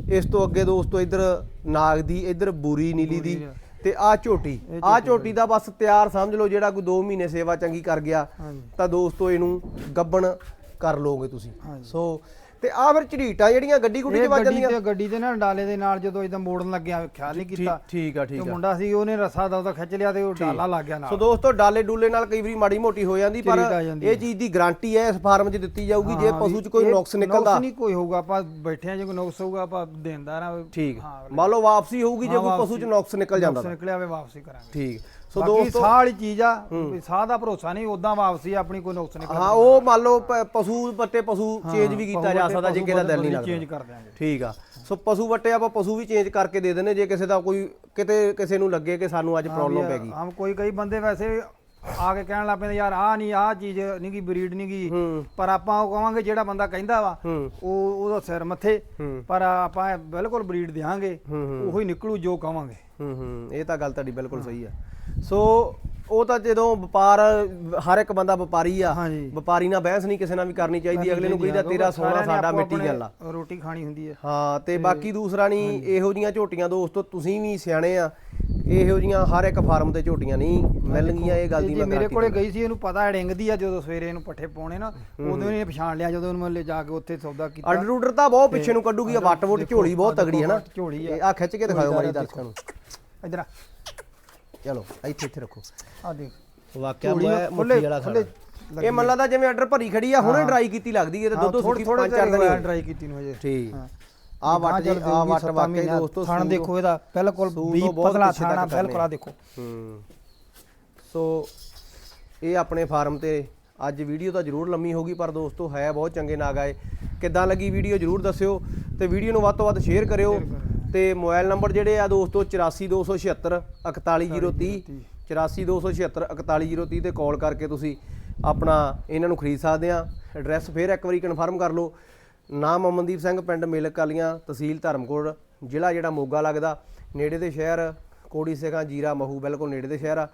ਇਸ ਤੋਂ ਅੱਗੇ ਦੋਸਤੋ ਇੱਧਰ ਨਾਗ ਦੀ ਇੱਧਰ ਬੂਰੀ ਨੀਲੀ ਦੀ। ਤੇ ਆ ਝੋਟੀ। ਆ। ਝੋਟੀ ਦਾ ਬਸ ਤਿਆਰ ਸਮਝ ਲਓ ਜਿਹੜਾ ਕੋਈ 2 ਮਹੀਨੇ ਸੇਵਾ ਚੰਗੀ ਕਰ ਗਿਆ ਤਾਂ ਦੋਸਤੋ ਇਹਨੂੰ ਗੱਬਣ ਕਰ ਲੋਗੇ ਤੁਸੀਂ। ਸੋ ਤੇ ਆ ਫਿਰ ਝਰੀਟਾਂ ਜਿਹੜੀਆਂ ਗੱਡੀ ਗੁੱਡੀ ਚ ਵੱਜ ਗੱਡੀ ਜਾਂਦੀਆਂ। ਤੇ ਗੱਡੀ ਦੇ ਨਾਲ ਡਾਲੇ ਦੇ ਨਾਲ ਜਦੋਂ ਇਦਾਂ ਮੋੜਨ ਲੱਗਿਆ ਖਿਆਲ ਨਹੀਂ ਕੀਤਾ। ਠੀਕ- ਠੀਕ ਆ ਤੇ ਠੀਕ ਆ। ਮੁੰਡਾ ਸੀ ਉਹਨੇ ਰੱਸਾ ਦਾ ਉਹਦਾ ਖਿੱਚ ਲਿਆ ਤੇ ਉਹ ਡਾਲਾ ਲੱਗ ਗਿਆ ਸੋ ਨਾਲ ਦੋਸਤੋ ਡਾਲੇ ਡੂਲੇ ਨਾਲ ਕਈ ਵਾਰੀ ਮਾੜੀ ਮੋਟੀ ਹੋ ਜਾਂਦੀ ਪਰ ਇਹ ਚੀਜ਼ ਦੀ ਗਾਰੰਟੀ ਹੈ ਇਸ ਫਾਰਮ 'ਚ ਦਿੱਤੀ ਜਾਊਗੀ ਜੇ ਪਸ਼ੂ 'ਚ ਕੋਈ ਨੁਕਸ ਨਿਕਲਦਾ। ਨਹੀਂ ਕੋਈ ਹੋਊਗਾ ਆਪਾਂ ਬੈਠੇ ਆ ਜੇ ਕੋਈ ਨੁਕਸ ਹੋਊਗਾ ਆਪਾਂ ਦੇਣਦਾਰ ਆ ਠੀਕ। ਮੰਨ ਲਓ ਵਾਪਸੀ ਹੋਊਗੀ ਜੇ ਕੋਈ ਪਸ਼ੂ 'ਚ ਨੁਕਸ ਨਿਕਲ ਜਾਂਦਾ ਨੁਕਸ ਨਿਕਲਿਆ ਵੇ ਵਾਪਸੀ ਕਰਾਂਗੇ। ਠੀਕ। ਸੋ ਦੋਸਤੋ ਸਾਹ ਵਾਲੀ ਚੀਜ਼ ਆ ਵੀ ਸਾਹ ਦਾ ਭਰੋਸਾ ਨਹੀਂ ਉਦਾਂ ਵਾਪਸੀ ਆਪਣੀ ਕੋਈ ਨੁਕਸ ਨਿਕਲ ਹਾਂ ਉਹ ਮੰਨ ਲਓ ਪਸ਼ੂ ਬੱਟੇ ਪਸ਼ੂ ਚੇਂਜ ਵੀ ਕੀਤਾ ਜਾ ਸਕਦਾ ਜੇ ਕਿਸੇ ਦਾ ਦਿਲ ਨਹੀਂ ਚੇਂਜ ਲੱਗਦਾ। ਕਰ ਦਿਆਂਗੇ। ਠੀਕ ਆ। ਸੋ ਪਸ਼ੂ ਬੱਟੇ ਆਪਾਂ ਪਸ਼ੂ ਵੀ ਚੇਂਜ ਕਰਕੇ ਦੇ ਦਿੰਦੇ ਜੇ ਕਿਸੇ ਦਾ ਕੋਈ ਕਿਤੇ ਕਿਸੇ ਨੂੰ ਲੱਗੇ ਕਿ ਸਾਨੂੰ ਅੱਜ ਪ੍ਰੋਬਲਮ ਪੈ ਗਈ। ਹਮ ਕੋਈ ਕਈ ਬੰਦੇ ਵੈਸੇ ਆ ਕੇ ਕਹਿਣ ਲੱਗ ਪੈਂਦੇ ਯਾਰ ਆ ਨਹੀਂ ਆ ਚੀਜ਼ ਨਹੀਂ ਗੀ ਬਰੀਡ ਨਹੀਂ ਹੂੰ। ਪਰ ਆਪਾਂ ਉਹ ਕਵਾਂਗੇ ਜਿਹੜਾ ਬੰਦਾ ਕਹਿੰਦਾ ਵਾ ਹੂੰ। ਉਹ ਉਹਦਾ ਸਿਰ ਮੱਥੇ। ਹੂੰ। ਪਰ ਆਪਾਂ ਬਿਲਕੁਲ ਬਰੀਡ ਦੇਾਂਗੇ ਹੂੰ, ਹੂੰ। ਉਹੀ ਨਿਕਲੂ ਜੋ ਕਵਾਂਗੇ। ਹੂੰ ਹੂੰ। ਇਹ ਤਾਂ ਗੱਲ ਤੁਹਾਡੀ ਬਿਲਕੁਲ ਸਹੀ ਆ। ਸੋ ਉਹ ਤਾਂ ਜਦੋਂ ਵਪਾਰ ਹਰ ਇੱਕ ਬੰਦਾ ਵਪਾਰੀ ਆ ਹਾਂਜੀ। ਵਪਾਰੀ ਨਾਲ ਬਹਿਸ ਨਹੀਂ ਕਿਸੇ ਨਾਲ ਵੀ ਕਰਨੀ ਚਾਹੀਦੀ ਅਗਲੇ ਨੂੰ ਕਹੀਦਾ ਤੇਰਾ ਸੋਨਾ ਸਾਡਾ ਮਿੱਟੀ ਗੱਲ ਆ। ਰੋਟੀ ਖਾਣੀ ਹੁੰਦੀ ਹੈ ਹਾਂ ਤੇ ਬਾਕੀ ਦੂਸਰਾ ਨਹੀਂ ਇਹੋ ਜੀਆਂ ਝੋਟੀਆਂ ਦੋਸਤੋ ਤੁਸੀਂ ਵੀ ਸਿਆਣੇ ਆ ਇਹੋ ਜੀਆਂ ਹਰ ਇੱਕ ਫਾਰਮ ਤੇ ਝੋਟੀਆਂ ਨਹੀਂ ਮਿਲਣਗੀਆਂ ਇਹ ਗੱਲ ਦੀ ਮੈਂ ਮੇਰੇ ਕੋਲੇ ਗਈ ਸੀ ਇਹਨੂੰ ਪਤਾ ਡਿੰਗਦੀ ਆ ਜਦੋਂ ਸਵੇਰੇ ਇਹਨੂੰ ਪੱਠੇ ਪਾਉਣੇ ਨਾ ਉਦੋਂ ਇਹਨੇ ਪਛਾਣ ਲਿਆ ਜਦੋਂ ਉਹਨੂੰ ਲੈ ਜਾ ਕੇ ਉੱਥੇ ਸੌਦਾ ਕੀਤਾ। ਆਰਡਰ ਰੂਡਰ ਤਾਂ ਬਹੁਤ ਪਿੱਛੇ ਨੂੰ ਕੱਢੂਗੀ ਵੱਟ ਵੁੱਟ ਝੋਲੀ ਬਹੁਤ ਤਗੜੀ ਹੈ ਨਾ। ਝੋਲੀ ਆ। ਆ ਖਿੱਚ ਕੇ ਦਿਖਾਓ ਮਾਰੀ ਦਰਸ਼ਕਾਂ ਨੂੰ। ਇਧਰ ਆ। ਚਲੋ ਇੱਥੇ ਇੱਥੇ ਰੱਖੋ। ਆ ਦੇਖ। ਵਾਕਿਆ ਮੈਂ ਮੁੱਠੀ ਵਾਲਾ ਖਾਣਾ ਇਹ ਮੰਨ ਲੱਗਦਾ ਜਿਵੇਂ ਆਰਡਰ ਭਰੀ ਖੜੀ ਆ ਹੁਣੇ ਡਰਾਈ ਕੀਤੀ ਲੱਗਦੀ ਹੈ ਤੇ ਦੁੱਧ ਸੁੱਕੀ ਪੰਜ ਚਾਰ ਦਿਨ ਹੀ ਹੋਏ। ਡਰਾਈ ਕੀਤੀ ਨੂੰ ਹਜੇ। ਠੀਕ। ਹਾਂ। ਆ ਵੱਟ ਜੀ ਆ ਵੱਟ ਵਾਕਈ। ਦੋਸਤੋ ਥਣ ਦੇਖੋ ਇਹਦਾ ਬਿਲਕੁਲ ਵੀ ਪਤਲਾ ਥਾਣਾ ਬਿਲਕੁਲ ਆ ਦੇਖੋ। ਹੂੰ। ਸੋ ਇਹ ਆਪਣੇ ਫਾਰਮ ਤੇ ਅੱਜ ਵੀਡੀਓ ਤਾਂ ਜ਼ਰੂਰ ਲੰਮੀ ਹੋਗੀ ਪਰ ਦੋਸਤੋ ਹੈ ਬਹੁਤ ਚੰਗੇ ਨਾਗ ਆਏ ਕਿੱਦਾਂ ਲੱਗੀ ਵੀਡੀਓ ਜ਼ਰੂਰ ਦੱਸਿਓ ਤੇ ਵੀਡੀਓ ਨੂੰ ਵੱਧ ਤੋਂ ਵੱਧ ਸ਼ੇਅਰ ਕਰਿਓ। ਤੇ ਮੋਬਾਈਲ ਨੰਬਰ ਜਿਹੜੇ ਆ ਦੋਸਤੋ 84276 41030 84276 41030 ਤੇ ਕਾਲ ਕਰਕੇ ਤੁਸੀਂ ਆਪਣਾ ਇਹਨਾਂ ਨੂੰ ਖਰੀਦ ਸਕਦੇ ਆ। ਐਡਰੈਸ ਫੇਰ ਇੱਕ ਵਾਰੀ ਕਨਫਰਮ ਕਰ ਲਓ। ਨਾਮ ਅਮਨਦੀਪ ਸਿੰਘ ਪਿੰਡ ਮੇਲਕ ਕਾਲੀਆਂ ਤਹਿਸੀਲ ਧਰਮਕੋਟ ਜ਼ਿਲ੍ਹਾ ਜਿਹੜਾ ਮੋਗਾ ਲੱਗਦਾ ਨੇੜੇ ਦੇ ਸ਼ਹਿਰ ਕੋੜੀ ਸੇਗਾ ਜੀਰਾ ਮਹੂ ਬਿਲਕੁਲ ਨੇੜੇ ਦੇ ਸ਼ਹਿਰ ਆ।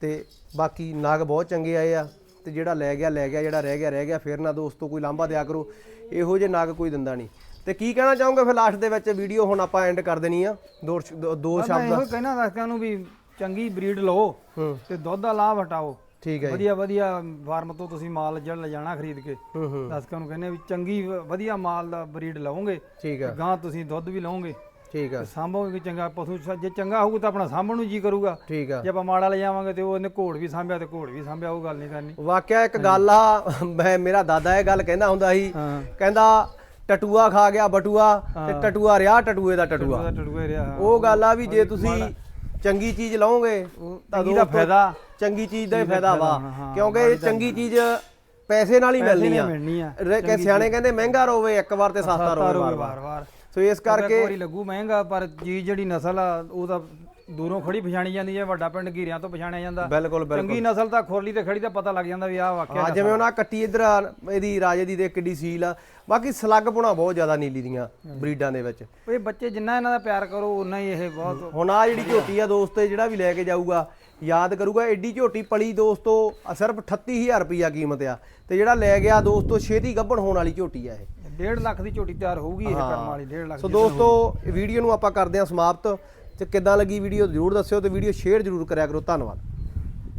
ਤੇ ਬਾਕੀ ਨਾਗ ਬਹੁਤ ਚੰਗੇ ਆਏ ਆ ਤੇ ਜਿਹੜਾ ਲੈ ਗਿਆ ਲੈ ਗਿਆ ਜਿਹੜਾ ਰਹਿ ਗਿਆ ਰਹਿ ਗਿਆ ਫਿਰ ਨਾ ਦੋਸਤੋ ਕੋਈ ਲਾਂਭਾ ਦਿਆ ਕਰੋ। ਇਹੋ ਜਿਹੇ ਨਾਗ ਕੋਈ ਦਿੰਦਾ ਨਹੀਂ। ਤੇ ਕੀ ਕਹਿਣਾ ਚਾਹੋਗੇ ਫਿਰ ਲਾਸਟ ਦੇ ਵਿੱਚ ਵੀਡੀਓ ਹੁਣ ਆਪਾਂ ਐਂਡ ਕਰ ਦੇਣੀ ਆ? ਦੋ ਦੋ- ਦੋ ਮੈਂ ਸ਼ਬਦ ਇਹੋ ਕਹਿਣਾ ਦਰਸ਼ਕਾਂ ਨੂੰ ਵੀ ਚੰਗੀ ਬਰੀਡ ਲਓ ਹੂੰ। ਤੇ ਦੁੱਧ ਦਾ ਲਾਭ ਹਟਾਓ। ਠੀਕ ਹੈ ਵਧੀਆ ਵਧੀਆ ਫਾਰਮ ਤੋਂ ਤੁਸੀਂ ਮਾਲ ਜਿਹੜਾ ਲਿਜਾਣਾ ਖਰੀਦ ਕੇ। ਹੂੰ ਹੂੰ। ਦਰਸ਼ਕਾਂ ਨੂੰ ਕਹਿੰਦੇ ਵੀ ਚੰਗੀ ਵਧੀਆ ਮਾਲ ਦਾ ਬਰੀਡ ਲਓਗੇ ਠੀਕ ਆ। ਗਾਂ ਤੁਸੀਂ ਦੁੱਧ ਵੀ ਲਓਗੇ ਠੀਕ ਤੇ ਸਾਂਭੋਗੇ ਚੰਗਾ ਪਸ਼ੂ ਜੇ ਚੰਗਾ ਹੋਊਗਾ ਤਾਂ ਆਪਣਾ ਸਾਂਭਣ ਨੂੰ ਜੀ ਕਰੂਗਾ। ਠੀਕ ਆ। ਜੇ ਆਪਾਂ ਮਾੜਾ ਲੈ ਜਾਵਾਂਗੇ ਤੇ ਉਹ ਇਹਨੇ ਘੋੜ ਵੀ ਸਾਂਭਿਆ ਤੇ ਘੋੜ ਵੀ ਸਾਂਭਿਆ ਉਹ ਗੱਲ ਨਹੀਂ ਕਰਨੀ। ਵਾਕਿਆ ਇੱਕ ਗੱਲ ਆ ਮੈਂ ਮੇਰਾ ਦਾਦਾ ਇਹ ਗੱਲ ਕਹਿੰਦਾ ਹੁੰਦਾ ਸੀ। ਹਾਂ। ਕਹਿੰਦਾ ਟਟੂਆ ਖਾ ਗਿਆ ਬਟੂਆ ਤੇ ਟਟੂਆ ਰਿਹਾ ਟਟੂਏ ਦਾ ਟਟੂਆ। ਉਹਦਾ ਟੜੂਏ ਰਿਹਾ ਹਾਂ। ਉਹ ਗੱਲ ਆ ਵੀ ਜੇ ਤੁਸੀਂ ਚੰਗੀ ਚੀਜ਼ ਲਓਗੇ ਤਾਂ ਚੰਗੀ ਦਾ ਦੋਸਤੋ, ਫਾਇਦਾ ਚੰਗੀ ਚੀਜ਼ ਦਾ ਹੀ ਫਾਇਦਾ ਵਾ। ਹਾਂ, ਕਿਉਂਕਿ ਚੰਗੀ ਚੀਜ਼ ਪੈਸੇ ਨਾਲ ਹੀ ਪੈਸੇ ਮਿਲਣੀ ਆ। ਮਿਲਣੀ ਆ ਰੇ- ਕਿ ਸਿਆਣੇ ਕਹਿੰਦੇ ਮਹਿੰਗਾ ਰੋਵੇ ਇੱਕ ਵਾਰ ਤੇ ਸਸਤਾ ਰੋਵੇ ਵਾਰ-ਵਾਰ। ਵਾਰ-ਵਾਰ। ਸੋ ਇਸ ਇੱਕ ਕਰਕੇ ਵਾਰੀ ਲੱਗੂ ਮਹਿੰਗਾ ਪਰ ਚੀਜ਼ ਜਿਹੜੀ ਨਸਲ ਆ ਉਹ ਤਾਂ ਦੂਰੋਂ ਖੜੀ ਪਛਾਣੀ ਜਾਂਦੀ ਹੈ ਵੱਡਾ ਪਿੰਡ ਘੀਰਿਆਂ ਤੋਂ ਪਛਾਣਿਆ ਜਾਂਦਾ। ਬਿਲਕੁਲ ਬਿਲਕੁਲ। ਚੰਗੀ ਨਸਲ ਤਾਂ ਖੋਲੀ ਤੇ ਖੜੀ ਤਾਂ ਪਤਾ ਲੱਗ ਜਾਂਦਾ ਵੀ ਆਹ ਵਾਕਿਆ ਹਾਂ ਜਿਵੇਂ ਉਹਨਾਂ ਕੱਟੀ ਇਧਰ ਇਹਦੀ ਰਾਜੇ ਦੀ ਦੇ ਕਿੱਡੀ ਸੀਲ ਆ। ਬਾਕੀ ਸਲੱਗ ਪੁਣਾ ਬਹੁਤ ਜ਼ਿਆਦਾ ਨੀਲੀ ਦੀਆਂ ਬਰੀਡਾਂ ਦੇ ਵਿੱਚ। ਇਹ ਬੱਚੇ ਜਿੰਨਾ ਇਹਨਾਂ ਦਾ ਪਿਆਰ ਕਰੋ ਉਨਾ ਹੀ ਇਹ ਬਹੁਤ ਹੁਣ ਆ ਜਿਹੜੀ ਝੋਟੀ ਆ ਦੋਸਤੋ ਇਹ ਜਿਹੜਾ ਵੀ ਲੈ ਕੇ ਜਾਊਗਾ ਯਾਦ ਕਰੂਗਾ ਐਡੀ ਝੋਟੀ ਪਲੀ ਦੋਸਤੋ ਆਹ ਸਿਰਫ 38000 ਰੁਪਈਆ ਕੀਮਤ ਆ। ਤੇ ਜਿਹੜਾ ਲੈ ਗਿਆ ਦੋਸਤੋ ਛੇਤੀ ਗੱਭਣ ਹੋਣ ਵਾਲੀ ਝੋਟੀ ਆ ਇਹ। 1.5 ਲੱਖ ਦੀ ਝੋਟੀ ਤਿਆਰ ਹੋਊਗੀ ਇਹ ਕਰਮ ਵਾਲੀ 1.5 ਲੱਖ ਸੋ ਦੋਸਤੋ ਵੀਡੀਓ ਨੂੰ ਆਪਾਂ ਕਰਦੇ ਹਾਂ ਸਮਾਪਤ। ਤੇ ਕਿੱਦਾਂ ਲੱਗੀ ਵੀਡੀਓ ਜ਼ਰੂਰ ਦੱਸਿਓ ਤੇ ਵੀਡੀਓ ਸ਼ੇਅਰ ਜ਼ਰੂਰ ਕਰਿਆ ਕਰੋ। ਧੰਨਵਾਦ।